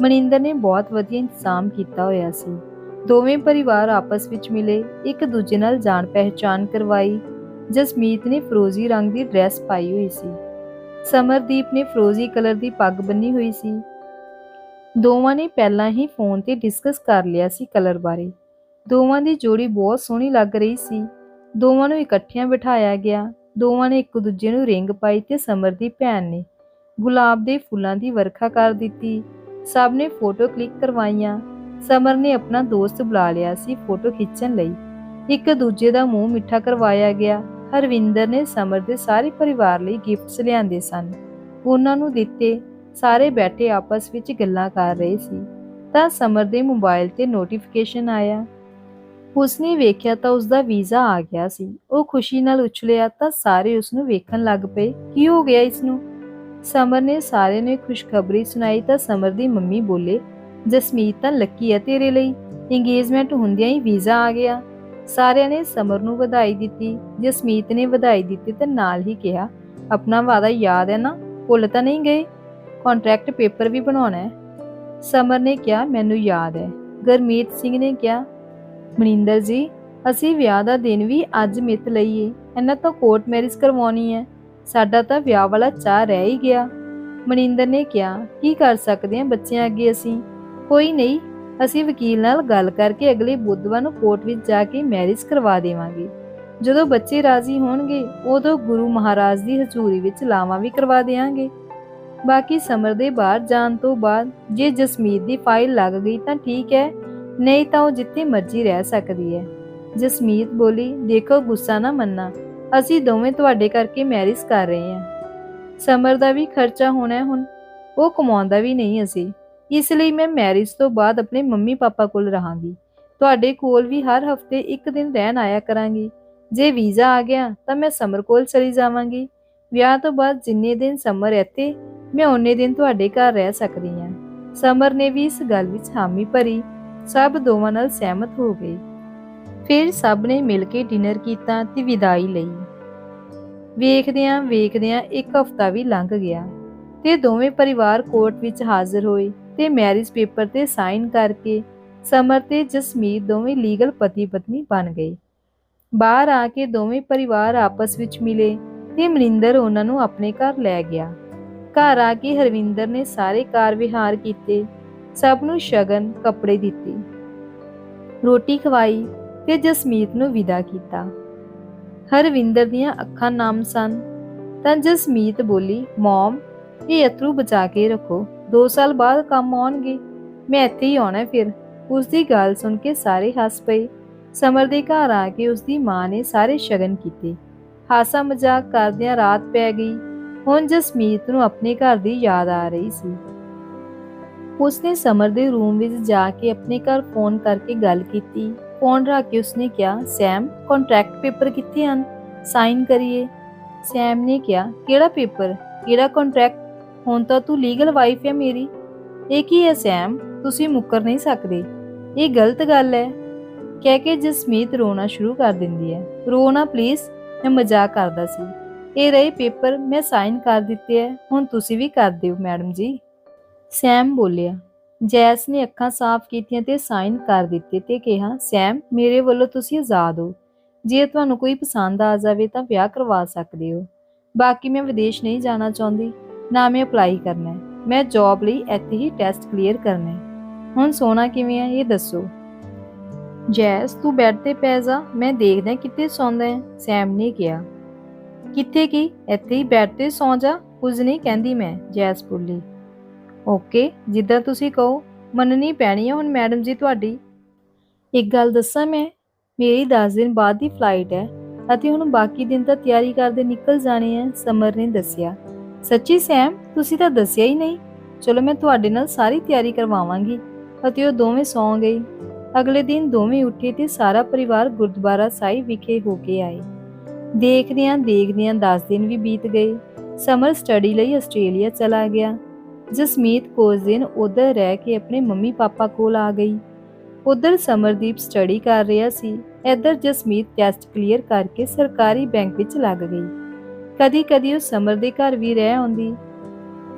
ਮਨਿੰਦਰ ਨੇ ਬਹੁਤ ਵਧੀਆ ਇੰਤਜ਼ਾਮ ਕੀਤਾ ਹੋਇਆ ਸੀ। ਦੋਵੇਂ ਪਰਿਵਾਰ ਆਪਸ ਵਿੱਚ ਮਿਲੇ, ਇੱਕ ਦੂਜੇ ਨਾਲ ਜਾਣ ਪਹਿਚਾਨ ਕਰਵਾਈ। ਜਸਮੀਤ ਨੇ ਫਰੋਜ਼ੀ ਰੰਗ ਦੀ ਡਰੈਸ ਪਾਈ ਹੋਈ ਸੀ। ਸਮਰਦੀਪ ਨੇ ਫਰੋਜ਼ੀ ਕਲਰ ਦੀ ਪੱਗ ਬੰਨੀ ਹੋਈ ਸੀ। ਦੋਵਾਂ ਨੇ ਪਹਿਲਾਂ ਹੀ ਫੋਨ ਤੇ ਡਿਸਕਸ ਕਰ ਲਿਆ ਸੀ ਕਲਰ ਬਾਰੇ। ਦੋਵਾਂ ਦੀ ਜੋੜੀ ਬਹੁਤ ਸੋਹਣੀ ਲੱਗ ਰਹੀ ਸੀ। ਦੋਵਾਂ ਨੂੰ ਇਕੱਠਿਆਂ ਬਿਠਾਇਆ ਗਿਆ। ਦੋਵਾਂ ਨੇ ਇੱਕ ਦੂਜੇ ਨੂੰ ਰਿੰਗ ਪਾਈ ਤੇ ਸਮਰ ਦੀ ਭੈਣ ਨੇ ਗੁਲਾਬ ਦੇ ਫੁੱਲਾਂ ਦੀ ਵਰਖਾ ਕਰ ਦਿੱਤੀ। ਸਭ ਨੇ ਫੋਟੋ ਕਲਿੱਕ ਕਰਵਾਈਆਂ। ਸਮਰ ਨੇ ਆਪਣਾ ਦੋਸਤ ਬੁਲਾ ਲਿਆ ਸੀ ਫੋਟੋ ਖਿੱਚਣ ਲਈ। ਇੱਕ ਦੂਜੇ ਦਾ ਮੂੰਹ ਮਿੱਠਾ ਕਰਵਾਇਆ ਗਿਆ। ਹਰਵਿੰਦਰ ਨੇ ਸਮਰ ਦੇ ਸਾਰੇ ਪਰਿਵਾਰ ਲਈ ਗਿਫਟਸ ਲਿਆਂਦੇ ਸਨ। ਉਹਨਾਂ ਨੂੰ ਦਿੱਤੇ। ਸਾਰੇ ਬੈਠੇ ਆਪਸ ਵਿੱਚ ਗੱਲਾਂ ਕਰ ਰਹੇ ਸੀ। ਤਾਂ ਸਮਰ ਦੇ ਮੋਬਾਈਲ ਤੇ ਨੋਟੀਫਿਕੇਸ਼ਨ ਆਇਆ। ਉਸਨੇ ਵੇਖਿਆ ਤਾਂ ਉਸਦਾ ਵੀਜ਼ਾ ਆ ਗਿਆ ਸੀ। ਉਹ ਖੁਸ਼ੀ ਨਾਲ ਉਛਲਿਆ ਤਾਂ ਸਾਰੇ ਉਸ ਨੂੰ ਵੇਖਣ ਲੱਗ ਪਏ। ਕੀ ਹੋ ਗਿਆ ਇਸ ਨੂੰ ਸਮਰ ਨੇ ਸਾਰਿਆਂ ਨੇ ਖੁਸ਼ਖਬਰੀ ਸੁਣਾਈ ਤਾਂ ਸਮਰ ਦੀ ਮੰਮੀ ਬੋਲੇ, ਜਸਮੀਤ ਤਾਂ ਲੱਕੀ ਹੈ ਤੇਰੇ ਲਈ। ਇੰਗੇਜਮੈਂਟ ਹੁੰਦਿਆਂ ਹੀ ਵੀਜ਼ਾ ਆ ਗਿਆ। ਸਾਰਿਆਂ ਨੇ ਸਮਰ ਨੂੰ ਵਧਾਈ ਦਿੱਤੀ। ਜਸਮੀਤ ਨੇ ਵਧਾਈ ਦਿੱਤੀ ਤੇ ਨਾਲ ਹੀ ਕਿਹਾ, ਆਪਣਾ ਵਾਅਦਾ ਯਾਦ ਹੈ ਨਾ? ਭੁੱਲ ਤਾਂ ਨਹੀਂ ਗਏ? ਕੰਟਰੈਕਟ ਪੇਪਰ ਵੀ ਬਣਾਉਣਾ ਹੈ? ਸਮਰ ਨੇ ਕਿਹਾ, ਮੈਨੂੰ ਯਾਦ ਹੈ। ਗਰਮੀਤ ਸਿੰਘ ਨੇ ਕਿਹਾ ਮਨਿੰਦਰ ਜੀ, ਅਸੀਂ ਵਿਆਹ ਦਾ ਦਿਨ ਵੀ ਅੱਜ ਮਿੱਥ ਲਈਏ। ਇਹਨਾਂ ਤਾਂ ਕੋਰਟ ਮੈਰਿਜ ਕਰਵਾਉਣੀ ਹੈ। ਸਾਡਾ ਤਾਂ ਵਿਆਹ ਵਾਲਾ ਚਾਹ ਰਹਿ ਹੀ ਗਿਆ। ਮਨਿੰਦਰ ਨੇ ਕਿਹਾ, ਕੀ ਕਰ ਸਕਦੇ ਹਾਂ ਬੱਚਿਆਂ ਅੱਗੇ ਅਸੀਂ? ਕੋਈ ਨਹੀਂ, ਅਸੀਂ ਵਕੀਲ ਨਾਲ ਗੱਲ ਕਰਕੇ ਅਗਲੇ ਬੁੱਧਵਾਰ ਨੂੰ ਕੋਰਟ ਵਿੱਚ ਜਾ ਕੇ ਮੈਰਿਜ ਕਰਵਾ ਦੇਵਾਂਗੇ। ਜਦੋਂ ਬੱਚੇ ਰਾਜ਼ੀ ਹੋਣਗੇ, ਉਦੋਂ ਗੁਰੂ ਮਹਾਰਾਜ ਦੀ ਹਜ਼ੂਰੀ ਵਿੱਚ ਲਾਵਾਂ ਵੀ ਕਰਵਾ ਦੇਵਾਂਗੇ। ਬਾਕੀ ਸਮਰ ਦੇ ਬਾਹਰ ਜਾਣ ਤੋਂ ਬਾਅਦ, ਜੇ ਜਸਮੀਤ ਦੀ ਫਾਈਲ ਲੱਗ ਗਈ ਤਾਂ ਠੀਕ ਹੈ ਨਹੀਂ ਤਾਂ ਉਹ ਜਿੱਥੇ ਮਰਜ਼ੀ ਰਹਿ ਸਕਦੀ ਹੈ। ਜਸਮੀਤ ਬੋਲੀ, ਦੇਖੋ ਗੁੱਸਾ ਨਾ ਮੰਨਣਾ। ਅਸੀਂ ਦੋਵੇਂ ਤੁਹਾਡੇ ਕਰਕੇ ਮੈਰਿਜ ਕਰ ਰਹੇ ਹਾਂ। ਸਮਰ ਦਾ ਵੀ ਖਰਚਾ ਹੋਣਾ ਹੈ ਹੁਣ। ਉਹ ਕਮਾਉਂਦਾ ਵੀ ਨਹੀਂ ਅਸੀਂ। ਇਸ ਲਈ ਮੈਂ ਮੈਰਿਜ ਤੋਂ ਬਾਅਦ ਆਪਣੇ ਮੰਮੀ ਪਾਪਾ ਕੋਲ ਰਹਾਂਗੀ। ਤੁਹਾਡੇ ਕੋਲ ਵੀ ਹਰ ਹਫ਼ਤੇ ਇੱਕ ਦਿਨ ਰਹਿਣ ਆਇਆ ਕਰਾਂਗੀ। ਜੇ ਵੀਜ਼ਾ ਆ ਗਿਆ ਤਾਂ ਮੈਂ ਸਮਰ ਕੋਲ ਚਲੀ ਜਾਵਾਂਗੀ। ਵਿਆਹ ਤੋਂ ਬਾਅਦ ਜਿੰਨੇ ਦਿਨ ਸਮਰ ਇੱਥੇ, ਮੈਂ ਉਹਨੇ ਦਿਨ ਤੁਹਾਡੇ ਘਰ ਰਹਿ ਸਕਦੀ ਹਾਂ। ਸਮਰ ਨੇ ਵੀ ਇਸ ਗੱਲ ਵਿੱਚ ਹਾਮੀ ਭਰੀ। ਸਭ ਦੋਵਾਂ ਨਾਲ ਸਹਿਮਤ ਹੋ ਗਏ। ਫਿਰ ਸਭ ਨੇ ਮਿਲ ਕੇ ਡਿਨਰ ਕੀਤਾ ਤੇ ਵਿਦਾਈ ਲਈ। ਵੇਖਦਿਆਂ ਵੇਖਦਿਆਂ ਇੱਕ ਹਫ਼ਤਾ ਵੀ ਲੰਘ ਗਿਆ ਤੇ ਦੋਵੇਂ ਪਰਿਵਾਰ ਕੋਰਟ ਵਿੱਚ ਹਾਜ਼ਰ ਹੋਏ ਤੇ ਮੈਰਿਜ ਪੇਪਰ ਤੇ ਸਾਈਨ ਕਰਕੇ ਸਮਰ ਤੇ ਜਸਮੀਤ ਦੋਵੇਂ ਲੀਗਲ ਪਤੀ ਪਤਨੀ ਬਣ ਗਏ। ਬਾਹਰ ਆ ਕੇ ਦੋਵੇਂ ਪਰਿਵਾਰ ਆਪਸ ਵਿੱਚ ਮਿਲੇ ਤੇ ਮਨਿੰਦਰ ਉਹਨਾਂ ਨੂੰ ਆਪਣੇ ਘਰ ਲੈ ਗਿਆ। ਘਰ ਆ ਕੇ ਹਰਵਿੰਦਰ ਨੇ ਸਾਰੇ ਕਾਰ ਵਿਹਾਰ ਕੀਤੇ ਸਭ ਨੂੰ ਸ਼ਗਨ, ਕੱਪੜੇ ਦਿੱਤੇ। ਰੋਟੀ ਖਵਾਈ ਤੇ ਜਸਮੀਤ ਨੂੰ ਵਿਦਾ ਕੀਤਾ। ਹਰਵਿੰਦਰ ਦੀਆਂ ਅੱਖਾਂ ਨਾਮ ਸਨ। ਤਾਂ ਜਸਮੀਤ ਬੋਲੀ, ਮਮ, ਇਹ ਅਥਰੂ ਬਚਾ ਕੇ ਰੱਖੋ। 2 ਸਾਲ ਬਾਅਦ ਕੰਮ ਆਉਣਗੇ। ਮੈਂ ਇੱਥੇ ਹੀ ਆਉਣਾ ਫਿਰ। ਉਸ ਦੀ ਗੱਲ ਸੁਣ ਕੇ ਸਾਰੇ ਹੱਸ ਪਏ। ਸਮਰ ਦੇ ਘਰ ਆ ਕੇ ਉਸ ਦੀ ਮਾਂ ਨੇ ਸਾਰੇ ਸ਼ਗਨ ਕੀਤੇ। ਹਾਸਾ ਮਜ਼ਾਕ ਕਰਦਿਆਂ ਰਾਤ ਪੈ ਗਈ। ਹੁਣ ਜਸਮੀਤ ਨੂੰ ਆਪਣੇ ਘਰ ਦੀ ਯਾਦ ਆ ਰਹੀ ਸੀ। ਉਸਨੇ ਸਮਰ ਦੇ ਰੂਮ ਵਿੱਚ ਜਾ ਕੇ ਆਪਣੇ ਘਰ ਫੋਨ ਕਰਕੇ ਗੱਲ ਕੀਤੀ। ਫੋਨ ਰੱਖ ਕੇ ਉਸਨੇ ਕਿਹਾ ਸੈਮ ਕੰਟਰੈਕਟ ਪੇਪਰ ਕਿੱਥੇ ਹਨ? ਸਾਈਨ ਕਰੀਏ। ਸੈਮ ਨੇ ਕਿਹਾ, ਕਿਹੜਾ ਪੇਪਰ ਕਿਹੜਾ ਕੰਟਰੈਕਟ ਹੁਣ ਤਾਂ ਤੂੰ ਲੀਗਲ ਵਾਈਫ ਹੈ ਮੇਰੀ। ਇਹ ਕੀ ਹੈ ਸੈਮ ਤੁਸੀਂ ਮੁੱਕਰ ਨਹੀਂ ਸਕਦੇ। ਇਹ ਗਲਤ ਗੱਲ ਹੈ। ਕਹਿ ਕੇ ਜਸਮੀਤ ਰੋਣਾ ਸ਼ੁਰੂ ਕਰ ਦਿੰਦੀ ਹੈ। ਰੋਣਾ ਪਲੀਜ਼ ਮੈਂ ਮਜ਼ਾਕ ਕਰਦਾ ਸੀ। ਇਹ ਰਹੇ ਪੇਪਰ ਮੈਂ ਸਾਈਨ ਕਰ ਦਿੱਤੇ ਹੈ। ਹੁਣ ਤੁਸੀਂ ਵੀ ਕਰ ਦਿਓ, ਮੈਡਮ ਜੀ। ਸੈਮ ਬੋਲਿਆ, ਜੈਸ ਨੇ ਅੱਖਾਂ ਸਾਫ਼ ਕੀਤੀਆਂ ਤੇ ਸਾਈਨ ਕਰ ਦਿੱਤੇ ਤੇ ਕਿਹਾ, ਸੈਮ, ਮੇਰੇ ਵੱਲੋਂ ਤੁਸੀਂ ਆਜ਼ਾਦ ਹੋ। ਜੇ ਤੁਹਾਨੂੰ ਕੋਈ ਪਸੰਦ ਆ ਜਾਵੇ ਤਾਂ ਵਿਆਹ ਕਰਵਾ ਸਕਦੇ ਹੋ। ਬਾਕੀ ਮੈਂ ਵਿਦੇਸ਼ ਨਹੀਂ ਜਾਣਾ ਚਾਹੁੰਦੀ, ਨਾ ਮੈਂ ਅਪਲਾਈ ਕਰਨਾ ਮੈਂ ਜੌਬ ਲਈ ਇੱਥੇ ਹੀ ਟੈਸਟ ਕਲੀਅਰ ਕਰਨਾ ਹੁਣ ਸੋਣਾ ਕਿਵੇਂ ਹੈ, ਇਹ ਦੱਸੋ। ਜੈਸ, ਤੂੰ ਬੈੱਡ ਤੇ ਪੈ ਜਾ, ਮੈਂ ਦੇਖਦਾ ਕਿੱਥੇ ਸੌਂਦਾ ਹੈ, ਸੈਮ ਨੇ ਕਿਹਾ। ਕਿੱਥੇ ਕੀ? ਇੱਥੇ ਹੀ ਬੈੱਡ ਤੇ ਸੌਂ ਜਾ, ਕੁਝ ਨਹੀਂ ਕਹਿੰਦੀ ਮੈਂ, ਜੈਸ ਬੋਲੀ। ਓਕੇ, ਜਿੱਦਾਂ ਤੁਸੀਂ ਕਹੋ, ਮੰਨਣੀ ਪੈਣੀ ਹੈ ਹੁਣ ਮੈਡਮ ਜੀ ਤੁਹਾਡੀ। ਇੱਕ ਗੱਲ ਦੱਸਾਂ ਮੈਂ, ਮੇਰੀ 10 ਦਿਨ ਬਾਅਦ ਦੀ ਫਲਾਈਟ ਹੈ, ਅਤੇ ਹੁਣ ਬਾਕੀ ਦਿਨ ਤਾਂ ਤਿਆਰੀ ਕਰਦੇ ਨਿਕਲ ਜਾਣੇ ਆ, ਸਮਰ ਨੇ ਦੱਸਿਆ। ਸੱਚੀ ਸੈਮ, ਤੁਸੀਂ ਤਾਂ ਦੱਸਿਆ ਹੀ ਨਹੀਂ। ਚਲੋ ਮੈਂ ਤੁਹਾਡੇ ਨਾਲ ਸਾਰੀ ਤਿਆਰੀ ਕਰਵਾਵਾਂਗੀ, ਅਤੇ ਉਹ ਦੋਵੇਂ ਸੌਂ ਗਈ ਅਗਲੇ ਦਿਨ ਦੋਵੇਂ ਉੱਠੇ ਤੇ ਸਾਰਾ ਪਰਿਵਾਰ ਗੁਰਦੁਆਰਾ ਸਾਹਿਬ ਵਿਖੇ ਹੋ ਕੇ ਆਏ। ਦੇਖਦਿਆਂ ਦੇਖਦਿਆਂ 10 ਦਿਨ ਵੀ ਬੀਤ ਗਏ। ਸਮਰ ਸਟੱਡੀ ਲਈ ਆਸਟ੍ਰੇਲੀਆ ਚਲਾ ਗਿਆ। ਜਸਮੀਤ ਕੁਝ ਦਿਨ ਉਧਰ ਰਹਿ ਕੇ ਆਪਣੇ ਮੰਮੀ ਪਾਪਾ ਕੋਲ ਆ ਗਈ। ਉਧਰ ਸਮਰਦੀਪ ਸਟੱਡੀ ਕਰ ਰਿਹਾ ਸੀ। ਇੱਧਰ ਜਸਮੀਤ ਟੈਸਟ ਕਲੀਅਰ ਕਰਕੇ ਸਰਕਾਰੀ ਬੈਂਕ ਵਿੱਚ ਲੱਗ ਗਈ। ਕਦੀ-ਕਦੀ ਉਹ ਸਮਰ ਦੇ ਘਰ ਵੀ ਰਹਿ ਆਉਂਦੀ।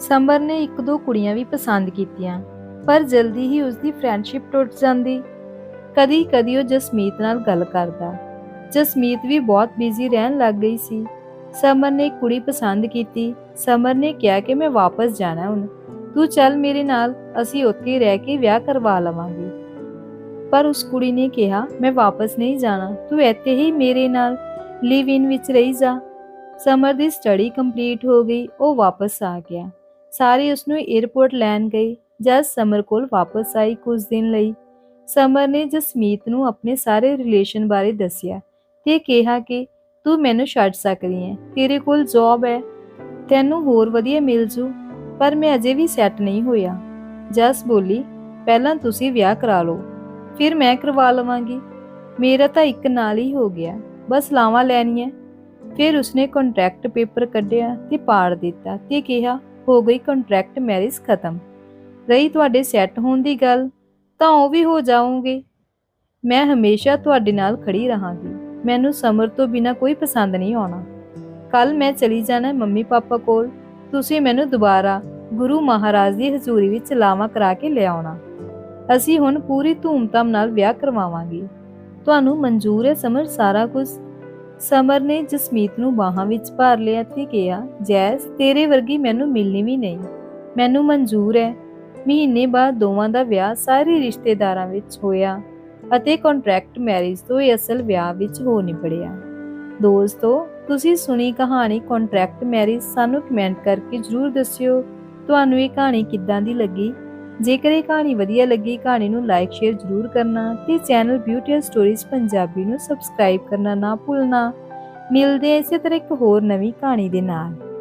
ਸਮਰ ਨੇ ਇੱਕ ਦੋ ਕੁੜੀਆਂ ਵੀ ਪਸੰਦ ਕੀਤੀਆਂ, ਪਰ ਜਲਦੀ ਹੀ ਉਸ ਦੀ ਫਰੈਂਡਸ਼ਿਪ ਟੁੱਟ ਜਾਂਦੀ। ਕਦੀ-ਕਦੀ ਉਹ ਜਸਮੀਤ ਨਾਲ ਗੱਲ ਕਰਦਾ। ਜਸਮੀਤ ਵੀ ਬਹੁਤ ਬਿਜ਼ੀ ਰਹਿਣ ਲੱਗ ਗਈ ਸੀ। ਸਮਰ ਨੇ ਕੁੜੀ ਪਸੰਦ ਕੀਤੀ। ਸਮਰ ਨੇ ਕਿਹਾ ਕਿ ਮੈਂ ਵਾਪਸ ਜਾਣਾ ਹੁਣ। ਤੂੰ ਚੱਲ ਮੇਰੇ ਨਾਲ, ਅਸੀਂ ਉੱਥੇ ਰਹਿ ਕੇ ਵਿਆਹ ਕਰਵਾ ਲਵਾਂਗੇ। ਪਰ ਉਸ ਕੁੜੀ ਨੇ ਕਿਹਾ, ਮੈਂ ਵਾਪਸ ਨਹੀਂ ਜਾਣਾ, ਤੂੰ ਇੱਥੇ ਹੀ ਮੇਰੇ ਨਾਲ ਲਿਵ ਇਨ ਵਿੱਚ ਰਹੀ ਜਾ। ਸਮਰ ਦੀ ਸਟੱਡੀ ਕੰਪਲੀਟ ਹੋ ਗਈ, ਉਹ ਵਾਪਸ ਆ ਗਿਆ। ਸਾਰੇ ਉਸ ਨੂੰ 에ਅਰਪੋਰਟ ਲੈਣ ਗਏ, ਜਦ ਸਮਰ ਕੋਲ ਵਾਪਸ ਆਈ ਕੁਝ ਦਿਨ ਲਈ। ਸਮਰ ਨੇ ਜਸਮੀਤ ਨੂੰ ਆਪਣੇ ਸਾਰੇ ਰਿਲੇਸ਼ਨ ਬਾਰੇ ਦੱਸਿਆ ਤੇ ਕਿਹਾ ਕਿ, ਤੂੰ ਮੈਨੂੰ ਛੱਡ ਸਕਦੀ ਹੈ, ਤੇਰੇ ਕੋਲ ਜੌਬ ਹੈ, ਤੈਨੂੰ ਹੋਰ ਵਧੀਆ ਮਿਲ ਜੂ। ਪਰ ਮੈਂ ਅਜੇ ਵੀ ਸੈੱਟ ਨਹੀਂ ਹੋਇਆ। ਜਸ ਬੋਲੀ, ਪਹਿਲਾਂ ਤੁਸੀਂ ਵਿਆਹ ਕਰਾ ਲਓ, ਫਿਰ ਮੈਂ ਕਰਵਾ ਲਵਾਂਗੀ। ਮੇਰਾ ਤਾਂ ਇੱਕ ਨਾਲ ਹੀ ਹੋ ਗਿਆ, ਬਸ ਲਾਵਾਂ ਲੈਣੀਆਂ। ਫਿਰ ਉਸਨੇ ਕੰਟਰੈਕਟ ਪੇਪਰ ਕੱਢਿਆ ਤੇ ਪਾੜ ਦਿੱਤਾ ਤੇ ਕਿਹਾ, ਹੋ ਗਈ ਕੰਟਰੈਕਟ ਮੈਰਿਜ ਖਤਮ। ਰਹੀ ਤੁਹਾਡੇ ਸੈੱਟ ਹੋਣ ਦੀ ਗੱਲ, ਤਾਂ ਉਹ ਵੀ ਹੋ ਜਾਓਗੇ। ਮੈਂ ਹਮੇਸ਼ਾ ਤੁਹਾਡੇ ਨਾਲ ਖੜੀ ਰਹਾਂਗੀ। ਮੈਨੂੰ ਸਮਰ ਤੋਂ ਬਿਨਾ ਕੋਈ ਪਸੰਦ ਨਹੀਂ ਆਉਣਾ। ਕੱਲ ਮੈਂ ਚਲੀ ਜਾਣਾ ਮੰਮੀ ਪਾਪਾ ਕੋਲ ਤੁਸੀਂ ਮੈਨੂੰ ਦੁਬਾਰਾ ਗੁਰੂ ਮਹਾਰਾਜ ਦੀ ਹਜ਼ੂਰੀ ਵਿੱਚ ਲਾਵਾ ਕਰਾ ਕੇ ਲਿਆਉਣਾ ਅਸੀਂ ਹੁਣ ਪੂਰੀ ਧੂਮਧਾਮ ਨਾਲ ਵਿਆਹ ਕਰਵਾਵਾਂਗੇ। ਤੁਹਾਨੂੰ ਮਨਜ਼ੂਰ ਹੈ, ਸਮਰ ਸਾਰਾ ਕੁਝ। ਸਮਰ ਨੇ ਜਸਮੀਤ ਨੂੰ ਬਾਹਾਂ ਵਿੱਚ ਭਰ ਲਿਆ ਤੇ ਕਿਹਾ, ਜੈਸ, ਤੇਰੇ ਵਰਗੀ ਮੈਨੂੰ ਮਿਲਣੀ ਵੀ ਨਹੀਂ। ਮੈਨੂੰ ਮਨਜ਼ੂਰ ਹੈ। ਮਹੀਨੇ ਬਾਅਦ ਦੋਵਾਂ ਦਾ ਵਿਆਹ ਸਾਰੇ ਰਿਸ਼ਤੇਦਾਰਾਂ ਵਿੱਚ ਹੋਇਆ ਅਤੇ ਕੰਟਰੈਕਟ ਮੈਰਿਜ ਤੋਂ ਇਹ ਅਸਲ ਵਿਆਹ ਵਿੱਚ ਹੋ ਨਿਬੜਿਆ। ਦੋਸਤੋ ਤੁਸੀਂ ਸੁਣੀ ਕਹਾਣੀ ਕੰਟਰੈਕਟ ਮੈਰਿਜ ਸਾਨੂੰ ਕਮੈਂਟ ਕਰਕੇ ਜਰੂਰ ਦੱਸਿਓ। ਤੁਹਾਨੂੰ ਇਹ ਕਹਾਣੀ ਕਿੱਦਾਂ ਦੀ ਲੱਗੀ? ਜੇਕਰ ਇਹ ਕਹਾਣੀ ਵਧੀਆ ਲੱਗੀ, ਕਹਾਣੀ ਨੂੰ ਲਾਈਕ ਸ਼ੇਅਰ ਜਰੂਰ ਕਰਨਾ ਤੇ ਚੈਨਲ ਬਿਊਟੀ ਸਟੋਰੀਜ਼ ਪੰਜਾਬੀ ਨੂੰ ਸਬਸਕ੍ਰਾਈਬ ਕਰਨਾ ਨਾ ਭੁੱਲਣਾ। ਮਿਲਦੇ ਹਾਂ ਇਸੇ ਤਰ੍ਹਾਂ ਇੱਕ ਹੋਰ ਨਵੀਂ ਕਹਾਣੀ ਦੇ ਨਾਲ।